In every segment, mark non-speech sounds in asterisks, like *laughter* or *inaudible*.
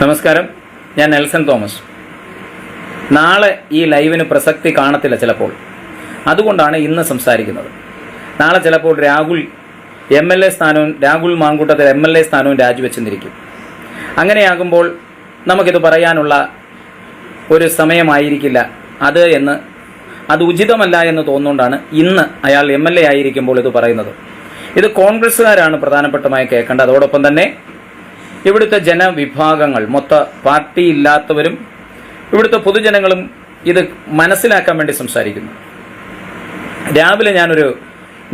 നമസ്കാരം. ഞാൻ Nelson Thomas. നാളെ ഈ ലൈവിന് പ്രസക്തി കാണത്തില്ല ചിലപ്പോൾ. അതുകൊണ്ടാണ് ഇന്ന് സംസാരിക്കുന്നത്. നാളെ ചിലപ്പോൾ രാഹുൽ എം എൽ എ സ്ഥാനവും Rahul Mamkootathil M L A സ്ഥാനവും രാജിവെച്ചെന്നിരിക്കും അങ്ങനെയാകുമ്പോൾ നമുക്കിത് പറയാനുള്ള ഒരു സമയമായിരിക്കില്ല. അത് എന്ന് അത് ഉചിതമല്ല എന്ന് തോന്നുകൊണ്ടാണ് ഇന്ന് അയാൾ എം എൽ എ ആയിരിക്കുമ്പോൾ ഇത് പറയുന്നത്. ഇത് കോൺഗ്രസ്സുകാരാണ് പ്രധാനപ്പെട്ടമായി കേൾക്കേണ്ടത്. അതോടൊപ്പം തന്നെ ഇവിടുത്തെ ജനവിഭാഗങ്ങൾ മൊത്ത പാർട്ടി ഇല്ലാത്തവരും ഇവിടുത്തെ പൊതുജനങ്ങളും ഇത് മനസ്സിലാക്കാൻ വേണ്ടി സംസാരിക്കുന്നു. രാവിലെ ഞാനൊരു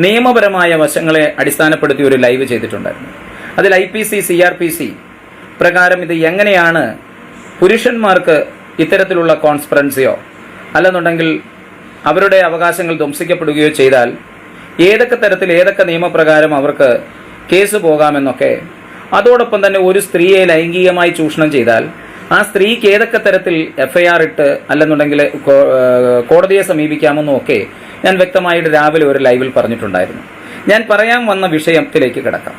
നിയമപരമായ വശങ്ങളെ അടിസ്ഥാനപ്പെടുത്തി ഒരു ലൈവ് ചെയ്തിട്ടുണ്ടായിരുന്നു. അതിൽ I P C C R P C പ്രകാരം ഇത് എങ്ങനെയാണ് പുരുഷന്മാർക്ക് ഇത്തരത്തിലുള്ള കോൺസ്പെറൻസിയോ അല്ലെന്നുണ്ടെങ്കിൽ അവരുടെ അവകാശങ്ങൾ ധ്വംസിക്കപ്പെടുകയോ ചെയ്താൽ ഏതൊക്കെ തരത്തിൽ ഏതൊക്കെ നിയമപ്രകാരം അവർക്ക് കേസ് പോകാമെന്നൊക്കെ അതോടൊപ്പം തന്നെ ഒരു സ്ത്രീയെ ലൈംഗികമായി ചൂഷണം ചെയ്താൽ ആ സ്ത്രീക്ക് ഏതൊക്കെ തരത്തിൽ എഫ്ഐആർ ഇട്ട് അല്ലെന്നുണ്ടെങ്കിൽ കോടതിയെ സമീപിക്കാമെന്നും ഒക്കെ ഞാൻ വ്യക്തമായിട്ട് രാവിലെ ഒരു ലൈവിൽ പറഞ്ഞിട്ടുണ്ടായിരുന്നു. ഞാൻ പറയാൻ വന്ന വിഷയത്തിലേക്ക് കിടക്കാം.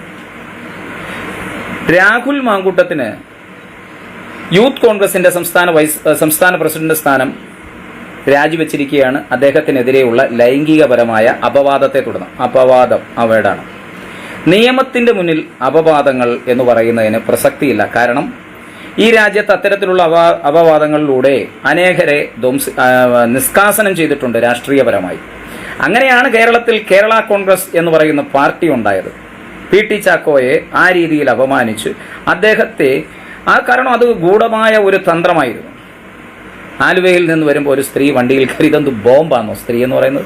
രാഹുൽ മാങ്കൂട്ടത്തിന് യൂത്ത് കോൺഗ്രസിന്റെ സംസ്ഥാന വൈസ് സംസ്ഥാന പ്രസിഡന്റ് സ്ഥാനം രാജിവെച്ചിരിക്കുകയാണ്. അദ്ദേഹത്തിനെതിരെയുള്ള ലൈംഗികപരമായ അപവാദത്തെ തുടർന്ന് അപവാദം ആ വേർഡാണ്. നിയമത്തിന്റെ മുന്നിൽ അപവാദങ്ങൾ എന്ന് പറയുന്നതിന് പ്രസക്തിയില്ല. കാരണം ഈ രാജ്യത്ത് അത്തരത്തിലുള്ള അപ അപവാദങ്ങളിലൂടെ അനേകരെ ധ്വംസ നിഷ്കാസനം ചെയ്തിട്ടുണ്ട് രാഷ്ട്രീയപരമായി. അങ്ങനെയാണ് കേരളത്തിൽ കേരള കോൺഗ്രസ് എന്ന് പറയുന്ന പാർട്ടി ഉണ്ടായത്. പി ടി ചാക്കോയെ ആ രീതിയിൽ അപമാനിച്ച് അദ്ദേഹത്തെ ആ കാരണം അത് ഗൂഢമായ ഒരു തന്ത്രമായിരുന്നു. ആലുവയിൽ നിന്ന് വരുമ്പോൾ ഒരു സ്ത്രീ വണ്ടിയിൽ കയറി ഇതെന്ത് ബോംബാണോ സ്ത്രീ എന്ന് പറയുന്നത്?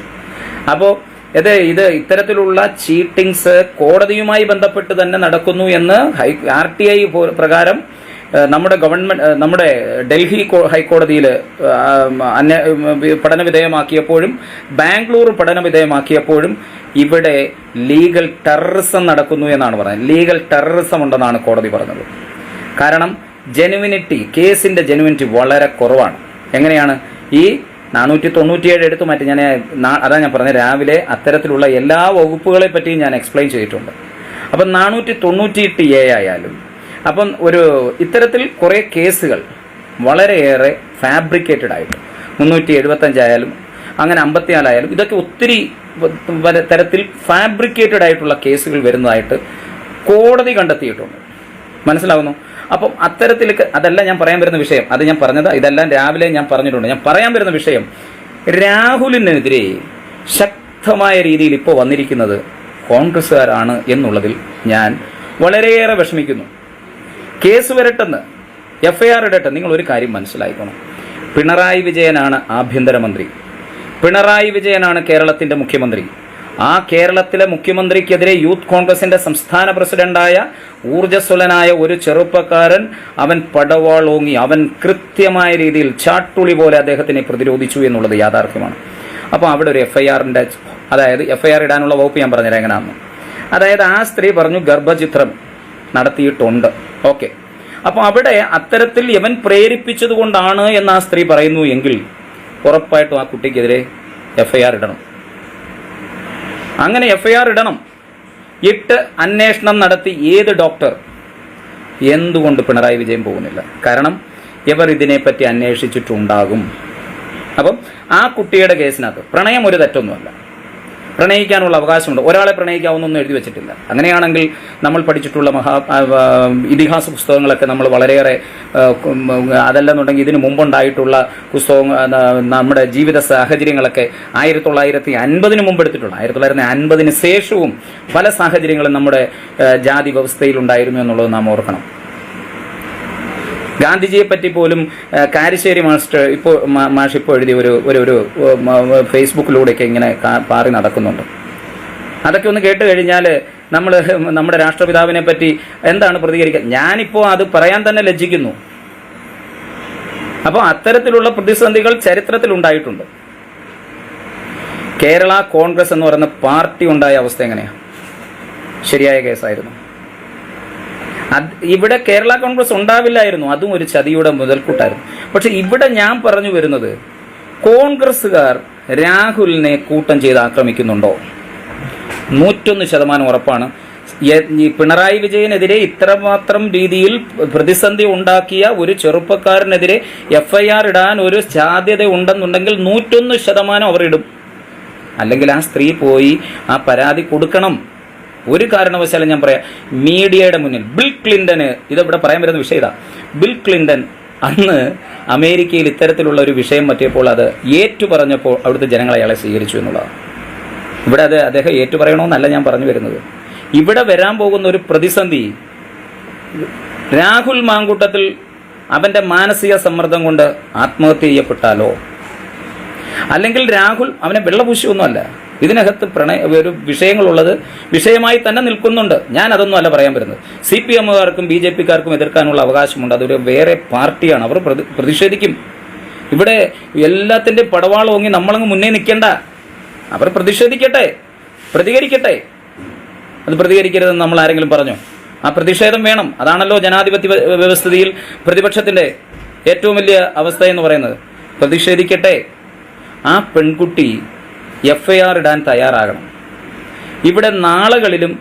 അപ്പോൾ ഇത് ഇത് ഇത്തരത്തിലുള്ള ചീറ്റിങ്സ് കോടതിയുമായി ബന്ധപ്പെട്ട് തന്നെ നടക്കുന്നു എന്ന് ഹൈ ആർ ടി ഐ പ്രകാരം നമ്മുടെ ഗവൺമെന്റ് നമ്മുടെ ഡൽഹി ഹൈക്കോടതിയിൽ അന്യ പഠന വിധേയമാക്കിയപ്പോഴും ബാംഗ്ലൂർ പഠന വിധേയമാക്കിയപ്പോഴും ഇവിടെ ലീഗൽ ടെററിസം നടക്കുന്നു എന്നാണ് പറയുന്നത്. ലീഗൽ ടെററിസം ഉണ്ടെന്നാണ് കോടതി പറഞ്ഞത്. കാരണം ജെനുവിനിറ്റി കേസിന്റെ ജെനുവിനിറ്റി വളരെ കുറവാണ്. എങ്ങനെയാണ്? ഈ നാനൂറ്റി തൊണ്ണൂറ്റിയേഴ് എടുത്തു മാറ്റി. ഞാൻ അതാ ഞാൻ പറഞ്ഞത്. രാവിലെ അത്തരത്തിലുള്ള എല്ലാ വകുപ്പുകളെ പറ്റിയും ഞാൻ എക്സ്പ്ലെയിൻ ചെയ്തിട്ടുണ്ട്. അപ്പം നാനൂറ്റി തൊണ്ണൂറ്റിയെട്ട് എ ആയാലും അപ്പം ഒരു ഇത്തരത്തിൽ കുറേ കേസുകൾ വളരെയേറെ ഫാബ്രിക്കേറ്റഡ് ആയിട്ട്. മുന്നൂറ്റി എഴുപത്തഞ്ചായാലും അങ്ങനെ അമ്പത്തിനാലായാലും ഇതൊക്കെ ഒത്തിരി തരത്തിൽ ഫാബ്രിക്കേറ്റഡ് ആയിട്ടുള്ള കേസുകൾ വരുന്നതായിട്ട് കോടതി കണ്ടെത്തിയിട്ടുണ്ട്. മനസ്സിലാവുന്നു? അപ്പം അത്തരത്തിൽ അതല്ല ഞാൻ പറയാൻ വരുന്ന വിഷയം. അത് ഞാൻ പറഞ്ഞത് ഇതെല്ലാം രാവിലെ ഞാൻ പറഞ്ഞിട്ടുണ്ട്. ഞാൻ പറയാൻ വരുന്ന വിഷയം രാഹുലിനെതിരെ ശക്തമായ രീതിയിൽ ഇപ്പോൾ വന്നിരിക്കുന്നത് കോൺഗ്രസ്സുകാരാണ് എന്നുള്ളതിൽ ഞാൻ വളരെയേറെ വിഷമിക്കുന്നു. കേസ് വരട്ടെന്ന് എഫ് ഐ ആർ ഇടട്ടെ നിങ്ങൾ ഒരു കാര്യം മനസ്സിലാക്കണം പിണറായി വിജയനാണ് ആഭ്യന്തരമന്ത്രി. പിണറായി വിജയനാണ് കേരളത്തിന്റെ മുഖ്യമന്ത്രി. ആ കേരളത്തിലെ മുഖ്യമന്ത്രിക്കെതിരെ യൂത്ത് കോൺഗ്രസിന്റെ സംസ്ഥാന പ്രസിഡന്റായ ഊർജസ്വലനായ ഒരു ചെറുപ്പക്കാരൻ അവൻ പടവാളോങ്ങി അവൻ കൃത്യമായ രീതിയിൽ ചാട്ടുളി പോലെ അദ്ദേഹത്തിനെ പ്രതിരോധിച്ചു എന്നുള്ളത് യാഥാർത്ഥ്യമാണ്. അപ്പോൾ അവിടെ ഒരു എഫ്ഐആറിന്റെ അതായത് എഫ്ഐആർ ഇടാനുള്ള വകുപ്പ് ഞാൻ പറഞ്ഞുതരാം എങ്ങനെയാണെന്ന്. അതായത് ആ സ്ത്രീ പറഞ്ഞു ഗർഭചിത്രം നടത്തിയിട്ടുണ്ട്. ഓക്കെ. അപ്പോൾ അവിടെ അത്തരത്തിൽ ഇവൻ പ്രേരിപ്പിച്ചതുകൊണ്ടാണ് എന്ന് ആ സ്ത്രീ പറയുന്നു എങ്കിൽ ഉറപ്പായിട്ടും ആ കുട്ടിക്കെതിരെ എഫ്ഐആർ ഇടണം. അങ്ങനെ എഫ്ഐആർ ഇടണം. ഇട്ട് അന്വേഷണം നടത്തി ഏത് ഡോക്ടർ എന്തുകൊണ്ട് പിണറായി വിജയൻ പോകുന്നില്ല? കാരണം ഇവർ ഇതിനെപ്പറ്റി അന്വേഷിച്ചിട്ടുണ്ടാകും. അപ്പം ആ കുട്ടിയുടെ കേസിനകത്ത് പ്രണയം ഒരു തെറ്റൊന്നുമല്ല. പ്രണയിക്കാനുള്ള അവകാശമുണ്ട്. ഒരാളെ പ്രണയിക്കാവുന്നൊന്നും എഴുതി വെച്ചിട്ടില്ല. അങ്ങനെയാണെങ്കിൽ നമ്മൾ പഠിച്ചിട്ടുള്ള മഹാ ഇതിഹാസ പുസ്തകങ്ങളൊക്കെ നമ്മൾ വളരെയേറെ അതല്ലെന്നുണ്ടെങ്കിൽ ഇതിനു മുമ്പുണ്ടായിട്ടുള്ള പുസ്തകം ആ, നമ്മുടെ ജീവിത സാഹചര്യങ്ങളൊക്കെ ആയിരത്തി തൊള്ളായിരത്തി അൻപതിന് മുമ്പ് എടുത്തിട്ടുണ്ട് ആയിരത്തി തൊള്ളായിരത്തി അൻപതിന് ശേഷവും പല സാഹചര്യങ്ങളും നമ്മുടെ ജാതി വ്യവസ്ഥയിൽ ഉണ്ടായിരുന്നു എന്നുള്ളത് നാം ഓർക്കണം. ഗാന്ധിജിയെ പറ്റി പോലും കാരിശ്ശേരി മാസ്റ്റർ ഇപ്പോൾ മാഷ് ഇപ്പോൾ എഴുതിയ ഒരു ഒരു ഒരു ഫേസ്ബുക്കിലൂടെയൊക്കെ ഇങ്ങനെ പാറി നടക്കുന്നുണ്ട്. അതൊക്കെ ഒന്ന് കേട്ട് കഴിഞ്ഞാൽ നമ്മൾ *laughs* നമ്മുടെ രാഷ്ട്രപിതാവിനെ പറ്റി എന്താണ് പ്രതികരിക്കുക ഞാനിപ്പോൾ അത് പറയാൻ തന്നെ ലജ്ജിക്കുന്നു. അപ്പോൾ അത്തരത്തിലുള്ള പ്രതിസന്ധികൾ ചരിത്രത്തിൽ ഉണ്ടായിട്ടുണ്ട്. കേരള കോൺഗ്രസ് എന്ന് പറയുന്ന പാർട്ടി ഉണ്ടായ അവസ്ഥ എങ്ങനെയാണ് ശരിയായ കേസായിരുന്നു. ഇവിടെ കേരള കോൺഗ്രസ് ഉണ്ടാവില്ലായിരുന്നു. അതും ഒരു ചതിയുടെ മുതൽക്കൂട്ടായിരുന്നു. പക്ഷെ ഇവിടെ ഞാൻ പറഞ്ഞു വരുന്നത് കോൺഗ്രസ്സുകാർ രാഹുലിനെ കൂട്ടം ചെയ്ത് ആക്രമിക്കുന്നുണ്ടോ? നൂറ്റൊന്ന് ശതമാനം ഉറപ്പാണ്. പിണറായി വിജയനെതിരെ ഇത്രമാത്രം രീതിയിൽ പ്രതിസന്ധി ഉണ്ടാക്കിയ ഒരു ചെറുപ്പക്കാരനെതിരെ എഫ് ഐ ആർ ഇടാൻ ഒരു സാധ്യത ഉണ്ടെന്നുണ്ടെങ്കിൽ നൂറ്റൊന്ന് ശതമാനം അവർ ഇടും അല്ലെങ്കിൽ ആ സ്ത്രീ പോയി ആ പരാതി കൊടുക്കണം. ഒരു കാരണവശാലും ഞാൻ പറയാം മീഡിയയുടെ മുന്നിൽ ബിൽ ക്ലിന്റന് ഇതവിടെ പറയാൻ വരുന്ന വിഷയം ഇതാ. ബിൽ ക്ലിന്റൺ അന്ന് അമേരിക്കയിൽ ഇത്തരത്തിലുള്ള ഒരു വിഷയം പറ്റിയപ്പോൾ അത് ഏറ്റുപറഞ്ഞപ്പോൾ അവിടുത്തെ ജനങ്ങൾ അയാളെ സ്വീകരിച്ചു എന്നുള്ളതാണ്. ഇവിടെ അത് അദ്ദേഹം ഏറ്റുപറയണമെന്നല്ല ഞാൻ പറഞ്ഞു വരുന്നത്. ഇവിടെ വരാൻ പോകുന്ന ഒരു പ്രതിസന്ധി രാഹുൽ മാങ്കൂട്ടത്തിൽ അവന്റെ മാനസിക സമ്മർദ്ദം കൊണ്ട് ആത്മഹത്യ ചെയ്യപ്പെട്ടാലോ? അല്ലെങ്കിൽ രാഹുൽ അവനെ വെള്ളപൂശിയൊന്നുമല്ല. ഇതിനകത്ത് പ്രണയ ഒരു വിഷയങ്ങളുള്ളത് വിഷയമായി തന്നെ നിൽക്കുന്നുണ്ട്. ഞാൻ അതൊന്നും അല്ല പറയാൻ വരുന്നത്. സി പി എമ്മുകാർക്കും ബി ജെ പിക്കാർക്കും എതിർക്കാനുള്ള അവകാശമുണ്ട്. അതൊരു വേറെ പാർട്ടിയാണ്. അവർ പ്രതി- പ്രതിഷേധിക്കും. ഇവിടെ എല്ലാത്തിന്റെ പടവാളം ഓങ്ങി നമ്മളങ്ങ് മുന്നേ നിൽക്കേണ്ട. അവർ പ്രതിഷേധിക്കട്ടെ. പ്രതികരിക്കട്ടെ. അത് പ്രതികരിക്കരുതെന്ന് നമ്മൾ ആരെങ്കിലും പറഞ്ഞോ? ആ പ്രതിഷേധം വേണം. അതാണല്ലോ ജനാധിപത്യ വ്യ- വ്യവസ്ഥിതിയിൽ പ്രതിപക്ഷത്തിന്റെ ഏറ്റവും വലിയ അവസ്ഥ എന്ന് പറയുന്നത്. പ്രതിഷേധിക്കട്ടെ. ആ പെൺകുട്ടി എഫ് ഐ ആർ ഇടാൻ തയ്യാറാകണം. ഇവിടെ നാളുകളിലും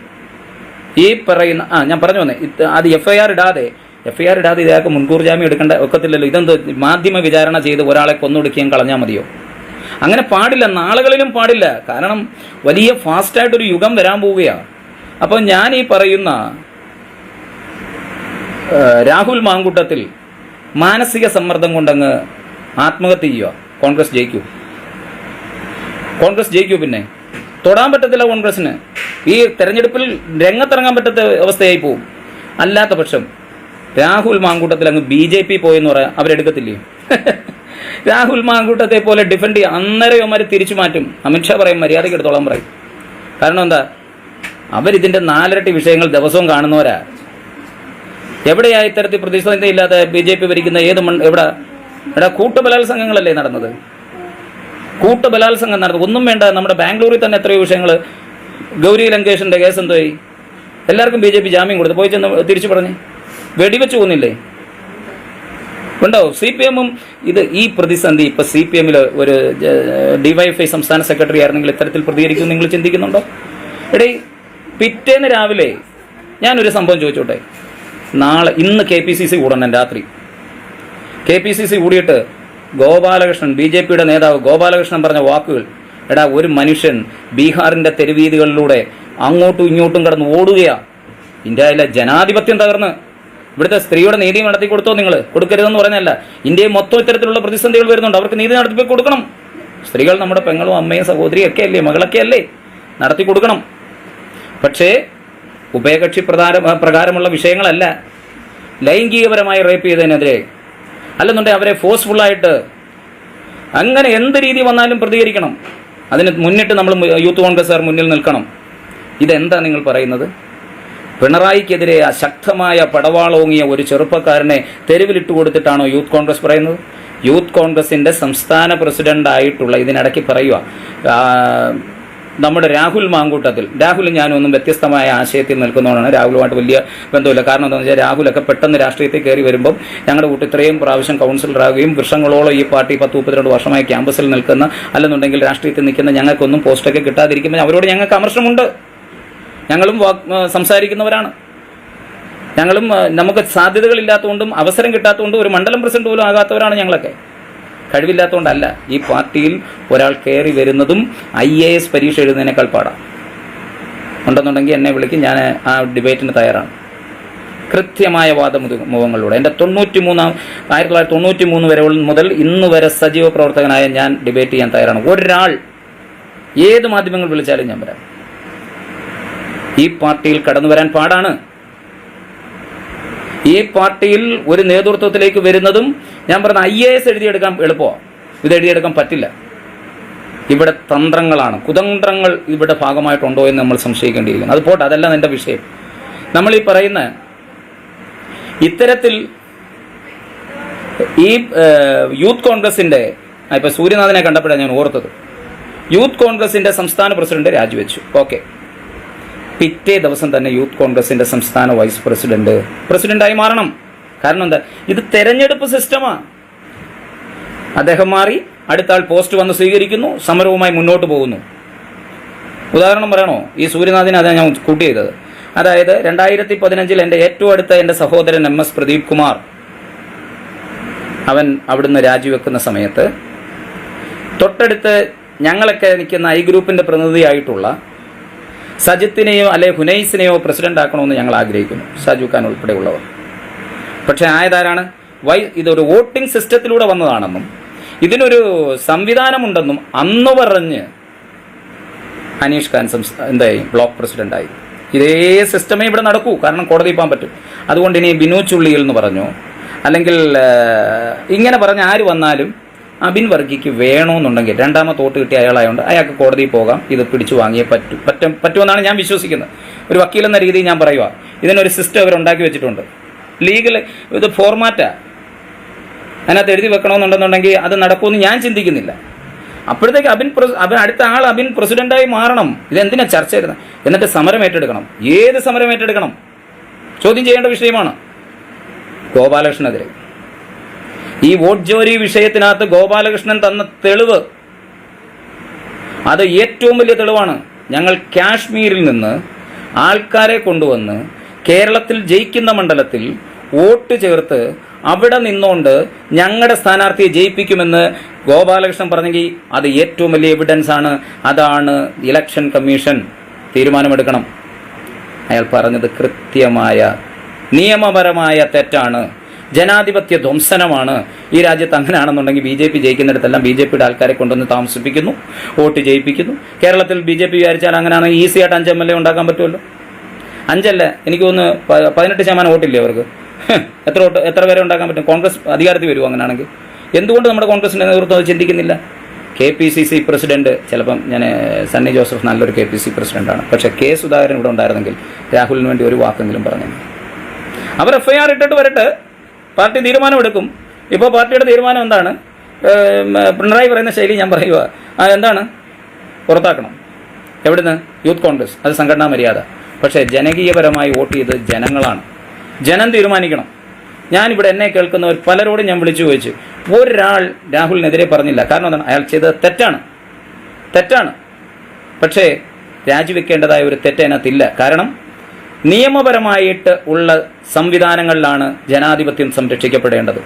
ഈ പറയുന്ന ആ ഞാൻ പറഞ്ഞു വന്നേ അത് എഫ് ഐ ആർ ഇടാതെ എഫ് ഐ ആർ ഇടാതെ ഇതാൾക്ക് മുൻകൂർ ജാമ്യം എടുക്കേണ്ട ഒക്കത്തില്ലല്ലോ. ഇതെന്ത് മാധ്യമ വിചാരണ ചെയ്ത് ഒരാളെ കൊന്നൊടുക്കുകയും കളഞ്ഞാൽ മതിയോ? അങ്ങനെ പാടില്ല നാളുകളിലും പാടില്ല. കാരണം വലിയ ഫാസ്റ്റായിട്ടൊരു യുഗം വരാൻ പോവുകയാണ് അപ്പോൾ ഞാൻ ഈ പറയുന്ന രാഹുൽ മാങ്കൂട്ടത്തിൽ മാനസിക സമ്മർദ്ദം കൊണ്ടങ്ങ് ആത്മഹത്യ ചെയ്യുക. കോൺഗ്രസ് ജയിക്കൂ. കോൺഗ്രസ് ജയിക്കൂ പിന്നെ. തൊടാൻ പറ്റത്തില്ല കോൺഗ്രസിന് ഈ തെരഞ്ഞെടുപ്പിൽ രംഗത്തിറങ്ങാൻ പറ്റാത്ത അവസ്ഥയായി പോവും. അല്ലാത്ത പക്ഷം രാഹുൽ മാങ്കൂട്ടത്തിൽ അങ്ങ് ബി ജെ പി പോയെന്ന് പറയാം അവരെടുക്കത്തില്ലേ? *laughs* രാഹുൽ മാങ്കൂട്ടത്തെ പോലെ ഡിഫെൻഡ് ചെയ്യും അന്നേരം തിരിച്ചു മാറ്റും. അമിത്ഷാ പറയും മര്യാദയ്ക്ക് എടുത്തോളം പറയും. കാരണം എന്താ? അവരിതിന്റെ നാലിരട്ടി വിഷയങ്ങൾ ദിവസവും കാണുന്നവരാ. എവിടെയാ ഇത്തരത്തിൽ പ്രതിസന്ധി ഇല്ലാതെ ബി ജെ പി ഭരിക്കുന്ന ഏത് മൺ എവിടെ? എടാ കൂട്ടബലാത്സംഗങ്ങളല്ലേ നടന്നത്? കൂട്ടുബലാത്സംഗം നടന്നു ഒന്നും വേണ്ട നമ്മുടെ ബാംഗ്ലൂരിൽ തന്നെ എത്രയോ വിഷയങ്ങൾ ഗൗരി ലങ്കേഷിന്റെ കേസ് എന്തായി എല്ലാവർക്കും ബി ജെ പി ജാമ്യം കൊടുത്തു. പോയി ചെന്ന് തിരിച്ചു പറഞ്ഞേ. വെടിവെച്ച് പോകുന്നില്ലേ ഉണ്ടോ? സി പി എമ്മും ഇത് ഈ പ്രതിസന്ധി ഇപ്പൊ സി പി എമ്മിൽ ഒരു ഡിവൈഎഫ്ഐ സംസ്ഥാന സെക്രട്ടറി ആയിരുന്നെങ്കിൽ ഇത്തരത്തിൽ പ്രതികരിക്കും നിങ്ങൾ ചിന്തിക്കുന്നുണ്ടോ? എടേ പിറ്റേന്ന് രാവിലെ ഞാനൊരു സംഭവം ചോദിച്ചോട്ടെ. നാളെ ഇന്ന് കെ പി സി സി കൂടണം രാത്രി. കെ പി സി സി കൂടിയിട്ട് ഗോപാലകൃഷ്ണൻ ബി ജെ പിയുടെ നേതാവ് ഗോപാലകൃഷ്ണൻ പറഞ്ഞ വാക്കുകൾ എടാ ഒരു മനുഷ്യൻ ബീഹാറിന്റെ തെരുവീതികളിലൂടെ അങ്ങോട്ടും ഇങ്ങോട്ടും കടന്ന് ഓടുകയാ. ഇന്ത്യയിലെ ജനാധിപത്യം തകർന്ന്. ഇവിടുത്തെ സ്ത്രീയുടെ നീതി നടത്തി കൊടുത്തോ നിങ്ങൾ? കൊടുക്കരുതെന്ന് പറഞ്ഞല്ല ഇന്ത്യയിൽ മൊത്തം ഇത്തരത്തിലുള്ള പ്രതിസന്ധികൾ വരുന്നുണ്ട്. അവർക്ക് നീതി നടത്തി കൊടുക്കണം. സ്ത്രീകൾ നമ്മുടെ പെങ്ങളും അമ്മയും സഹോദരിയും ഒക്കെ അല്ലേ? മകളൊക്കെ അല്ലേ? നടത്തി കൊടുക്കണം. പക്ഷേ ഉഭയകക്ഷി പ്രകാരമുള്ള വിഷയങ്ങളല്ല. ലൈംഗികപരമായി റേപ്പ് ചെയ്തതിനെതിരെ അല്ലെന്നുണ്ടെങ്കിൽ അവരെ ഫോഴ്സ്ഫുള്ളായിട്ട് അങ്ങനെ എന്ത് രീതി വന്നാലും പ്രതികരിക്കണം. അതിന് മുന്നിട്ട് നമ്മൾ യൂത്ത് കോൺഗ്രസ് കോൺഗ്രസ്സുകാർ മുന്നിൽ നിൽക്കണം. ഇതെന്താ നിങ്ങൾ പറയുന്നത്? പിണറായിക്കെതിരെ ശക്തമായ പടവാളോങ്ങിയ ഒരു ചെറുപ്പക്കാരനെ തെരുവിലിട്ട് കൊടുത്തിട്ടാണോ യൂത്ത് കോൺഗ്രസ് പറയുന്നത്? യൂത്ത് കോൺഗ്രസിന്റെ സംസ്ഥാന പ്രസിഡന്റ് ആയിട്ടുള്ള ഇതിനിടയ്ക്ക് പറയുക നമ്മുടെ രാഹുൽ മാങ്കൂട്ടത്തിൽ. രാഹുലും ഞാനും ഒന്നും വ്യത്യസ്തമായ ആശയത്തിൽ നിൽക്കുന്നതാണ് രാഹുലുമായിട്ട് വലിയ ബന്ധമില്ല. കാരണം എന്താണെന്ന് വെച്ചാൽ രാഹുലൊക്കെ പെട്ടെന്ന് രാഷ്ട്രീയത്തിൽ കയറി വരുമ്പോൾ ഞങ്ങളുടെ കൂട്ടി ഇത്രയും പ്രാവശ്യം കൗൺസിലറാകുകയും വർഷങ്ങളോളം ഈ പാർട്ടി പത്ത് മുപ്പത്തിരണ്ട് വർഷമായി ക്യാമ്പസിൽ നിൽക്കുന്ന അല്ലെന്നുണ്ടെങ്കിൽ രാഷ്ട്രീയത്തിൽ നിൽക്കുന്ന ഞങ്ങൾക്കൊന്നും പോസ്റ്റൊക്കെ കിട്ടാതിരിക്കുമ്പോൾ അവരോട് ഞങ്ങൾക്ക് അമർഷമുണ്ട്. ഞങ്ങളും സംസാരിക്കുന്നവരാണ്. ഞങ്ങളും നമുക്ക് സാധ്യതകളില്ലാത്തതുകൊണ്ടും അവസരം കിട്ടാത്തതുകൊണ്ടും ഒരു മണ്ഡലം പ്രസിഡന്റ് പോലും ആകാത്തവരാണ് ഞങ്ങളൊക്കെ. കഴിവില്ലാത്തതുകൊണ്ടല്ല ഈ പാർട്ടിയിൽ ഒരാൾ കയറി വരുന്നതും ഐ എ എസ് പരീക്ഷ എഴുതുന്നതിനേക്കാൾ പാടാണ് ഉണ്ടെന്നുണ്ടെങ്കിൽ എന്നെ വിളിക്കും ഞാൻ ആ ഡിബേറ്റിന് തയ്യാറാണ്. കൃത്യമായ വാദമുഖങ്ങളിലൂടെ എന്റെ തൊണ്ണൂറ്റി മൂന്നാം ആയിരത്തി തൊള്ളായിരത്തി തൊണ്ണൂറ്റി മൂന്ന് വരെ മുതൽ ഇന്ന് വരെ സജീവ പ്രവർത്തകനായ ഞാൻ ഡിബേറ്റ് ചെയ്യാൻ തയ്യാറാണ്. ഒരാൾ ഏത് മാധ്യമങ്ങൾ വിളിച്ചാലും ഞാൻ വരാം. ഈ പാർട്ടിയിൽ കടന്നു വരാൻ പാടാണ്. ഈ പാർട്ടിയിൽ ഒരു നേതൃത്വത്തിലേക്ക് വരുന്നതും ഞാൻ പറഞ്ഞ ഐ എ എസ് എഴുതിയെടുക്കാൻ എളുപ്പമാണ് ഇത് എഴുതിയെടുക്കാൻ പറ്റില്ല. ഇവിടെ തന്ത്രങ്ങളാണ്. കുതന്ത്രങ്ങൾ ഇവിടെ ഭാഗമായിട്ടുണ്ടോ എന്ന് നമ്മൾ സംശയിക്കേണ്ടിയിരിക്കുന്നു. അത് പോട്ടെ അതല്ല എന്റെ വിഷയം. നമ്മൾ ഈ പറയുന്ന ഇത്തരത്തിൽ ഈ യൂത്ത് കോൺഗ്രസിന്റെ ആ, ഇപ്പൊ സൂര്യനാഥനെ കണ്ടപ്പോഴാണ് ഞാൻ ഓർത്തത്. യൂത്ത് കോൺഗ്രസിന്റെ സംസ്ഥാന പ്രസിഡന്റ് രാജിവെച്ചു. ഓക്കെ. പിറ്റേ ദിവസം തന്നെ യൂത്ത് കോൺഗ്രസിന്റെ സംസ്ഥാന വൈസ് പ്രസിഡന്റ് പ്രസിഡന്റായി മാറണം. കാരണം എന്താ? ഇത് തെരഞ്ഞെടുപ്പ് സിസ്റ്റമാണ് അദ്ദേഹം മാറി അടുത്ത ആൾ പോസ്റ്റ് വന്ന് സ്വീകരിക്കുന്നു സമരവുമായി മുന്നോട്ട് പോകുന്നു. ഉദാഹരണം പറയണോ? ഈ സൂര്യനാഥിനെ അതാണ് ഞാൻ കൂട്ടി ചെയ്തത്. അതായത് രണ്ടായിരത്തി പതിനഞ്ചിൽ എന്റെ ഏറ്റവും അടുത്ത എന്റെ സഹോദരൻ എം എസ് പ്രദീപ് കുമാർ. അവൻ അവിടുന്ന് രാജിവെക്കുന്ന സമയത്ത് തൊട്ടടുത്ത് ഞങ്ങളൊക്കെ നിൽക്കുന്ന ഐ ഗ്രൂപ്പിന്റെ പ്രതിനിധിയായിട്ടുള്ള സജിത്തിനെയോ അല്ലെ ഹുനൈസിനെയോ പ്രസിഡന്റ് ആക്കണമെന്ന് ഞങ്ങൾ ആഗ്രഹിക്കുന്നു. സജു ഖാൻ ഉൾപ്പെടെയുള്ളവർ. പക്ഷേ ആയതാരാണ്? വൈ ഇതൊരു വോട്ടിംഗ് സിസ്റ്റത്തിലൂടെ വന്നതാണെന്നും ഇതിനൊരു സംവിധാനമുണ്ടെന്നും അന്ന് പറഞ്ഞ് അനീഷ് ഖാൻ സംസ് എന്തായി ബ്ലോക്ക് പ്രസിഡന്റായി. ഇതേ സിസ്റ്റമേ ഇവിടെ നടക്കൂ. കാരണം കോടതി പോകാൻ പറ്റും. അതുകൊണ്ട് ഇനി ബിനു ചുള്ളിയിൽ എന്ന് പറഞ്ഞു. അല്ലെങ്കിൽ ഇങ്ങനെ പറഞ്ഞ ആര് വന്നാലും അബിൻ വർഗിക്ക് വേണമെന്നുണ്ടെങ്കിൽ രണ്ടാമത്തെ തോട്ട് കിട്ടിയ അയാളായതുകൊണ്ട് അയാൾക്ക് കോടതിയിൽ പോകാം. ഇത് പിടിച്ചു വാങ്ങിയേ പറ്റൂ. പറ്റും. പറ്റുമെന്നാണ് ഞാൻ വിശ്വസിക്കുന്നത്. ഒരു വക്കീലെന്ന രീതിയിൽ ഞാൻ പറയുക ഇതിനൊരു സിസ്റ്റം അവർ ഉണ്ടാക്കി വെച്ചിട്ടുണ്ട്. ലീഗൽ ഇത് ഫോർമാറ്റാ അതിനകത്ത് എഴുതി വെക്കണമെന്നുണ്ടെന്നുണ്ടെങ്കിൽ അത് നടക്കുമെന്ന് ഞാൻ ചിന്തിക്കുന്നില്ല. അപ്പോഴത്തേക്ക് അബിൻ അബിൻ അടുത്ത ആൾ അബിൻ പ്രസിഡന്റായി മാറണം. ഇതെന്തിനാ ചർച്ച ചെയ്യുന്നത്? എന്നിട്ട് സമരം ഏറ്റെടുക്കണം. ഏത് സമരം ഏറ്റെടുക്കണം? ചോദ്യം ചെയ്യേണ്ട വിഷയമാണ്. ഗോപാലകൃഷ്ണനെതിരെ. ഈ വോട്ട് ജോലി വിഷയത്തിനകത്ത് ഗോപാലകൃഷ്ണൻ തന്ന തെളിവ് അത് ഏറ്റവും വലിയ തെളിവാണ്. ഞങ്ങൾ കാശ്മീരിൽ നിന്ന് ആൾക്കാരെ കൊണ്ടുവന്ന് കേരളത്തിൽ ജയിക്കുന്ന മണ്ഡലത്തിൽ വോട്ട് ചേർത്ത് അവിടെ നിന്നുകൊണ്ട് ഞങ്ങളുടെ സ്ഥാനാർത്ഥിയെ ജയിപ്പിക്കുമെന്ന് ഗോപാലകൃഷ്ണൻ പറഞ്ഞെങ്കിൽ അത് ഏറ്റവും വലിയ എവിഡൻസ് ആണ്. അതാണ് ഇലക്ഷൻ കമ്മീഷൻ തീരുമാനമെടുക്കണം. അയാൾ പറഞ്ഞത് കൃത്യമായ നിയമപരമായ തെറ്റാണ്. ജനാധിപത്യ ധ്വംസനമാണ്. ഈ രാജ്യത്ത് അങ്ങനെയാണെന്നുണ്ടെങ്കിൽ ബി ജെ പി ജയിക്കുന്നിടത്തെല്ലാം ബി ജെ പിയുടെ ആൾക്കാരെ കൊണ്ടുവന്ന് താമസിപ്പിക്കുന്നു വോട്ട് ജയിപ്പിക്കുന്നു. കേരളത്തിൽ ബി ജെ പി വിചാരിച്ചാൽ അങ്ങനെയാണെങ്കിൽ ഈസിയായിട്ട് അഞ്ച് എം എൽ എ ഉണ്ടാക്കാൻ പറ്റുമല്ലോ. അഞ്ചല്ല എനിക്ക് ഒന്ന് പതിനെട്ട് ശതമാനം വോട്ടില്ലേ അവർക്ക്? എത്ര വോട്ട് എത്ര പേരെ ഉണ്ടാക്കാൻ പറ്റും? കോൺഗ്രസ് അധികാരത്തിൽ വരുമോ അങ്ങനെയാണെങ്കിൽ എന്തുകൊണ്ട് നമ്മുടെ കോൺഗ്രസിന്റെ നേതൃത്വം അത് ചിന്തിക്കുന്നില്ല? K P C C president ചിലപ്പം ഞാൻ സണ്ണി ജോസഫ് നല്ലൊരു കെ പി സി പ്രസിഡന്റാണ് പക്ഷേ കെ സുധാകരൻ ഇവിടെ ഉണ്ടായിരുന്നെങ്കിൽ രാഹുലിന് വേണ്ടി ഒരു വാക്കെങ്കിലും പറഞ്ഞു അവർ എഫ് ഐ ആർ ഇട്ടിട്ട് വരട്ടെ. പാർട്ടി തീരുമാനമെടുക്കും. ഇപ്പോൾ പാർട്ടിയുടെ തീരുമാനം എന്താണ്? പിണറായി പറയുന്ന ശൈലി ഞാൻ പറയുക എന്താണ്? പുറത്താക്കണം. എവിടുന്ന്? Youth Congress. അത് സംഘടനാ മര്യാദ. പക്ഷേ ജനകീയപരമായി വോട്ട് ചെയ്ത് ജനങ്ങളാണ്. ജനം തീരുമാനിക്കണം. ഞാനിവിടെ എന്നെ കേൾക്കുന്നവർ പലരോടും ഞാൻ വിളിച്ചു ചോദിച്ചു. ഒരാൾ രാഹുലിനെതിരെ പറഞ്ഞില്ല. കാരണം എന്താണ്? അയാൾ ചെയ്തത് തെറ്റാണ്. തെറ്റാണ്. പക്ഷേ രാജിവെക്കേണ്ടതായ ഒരു തെറ്റതിനകത്തില്ല കാരണം നിയമപരമായിട്ട് ഉള്ള സംവിധാനങ്ങളിലാണ് ജനാധിപത്യം സംരക്ഷിക്കപ്പെടേണ്ടത്.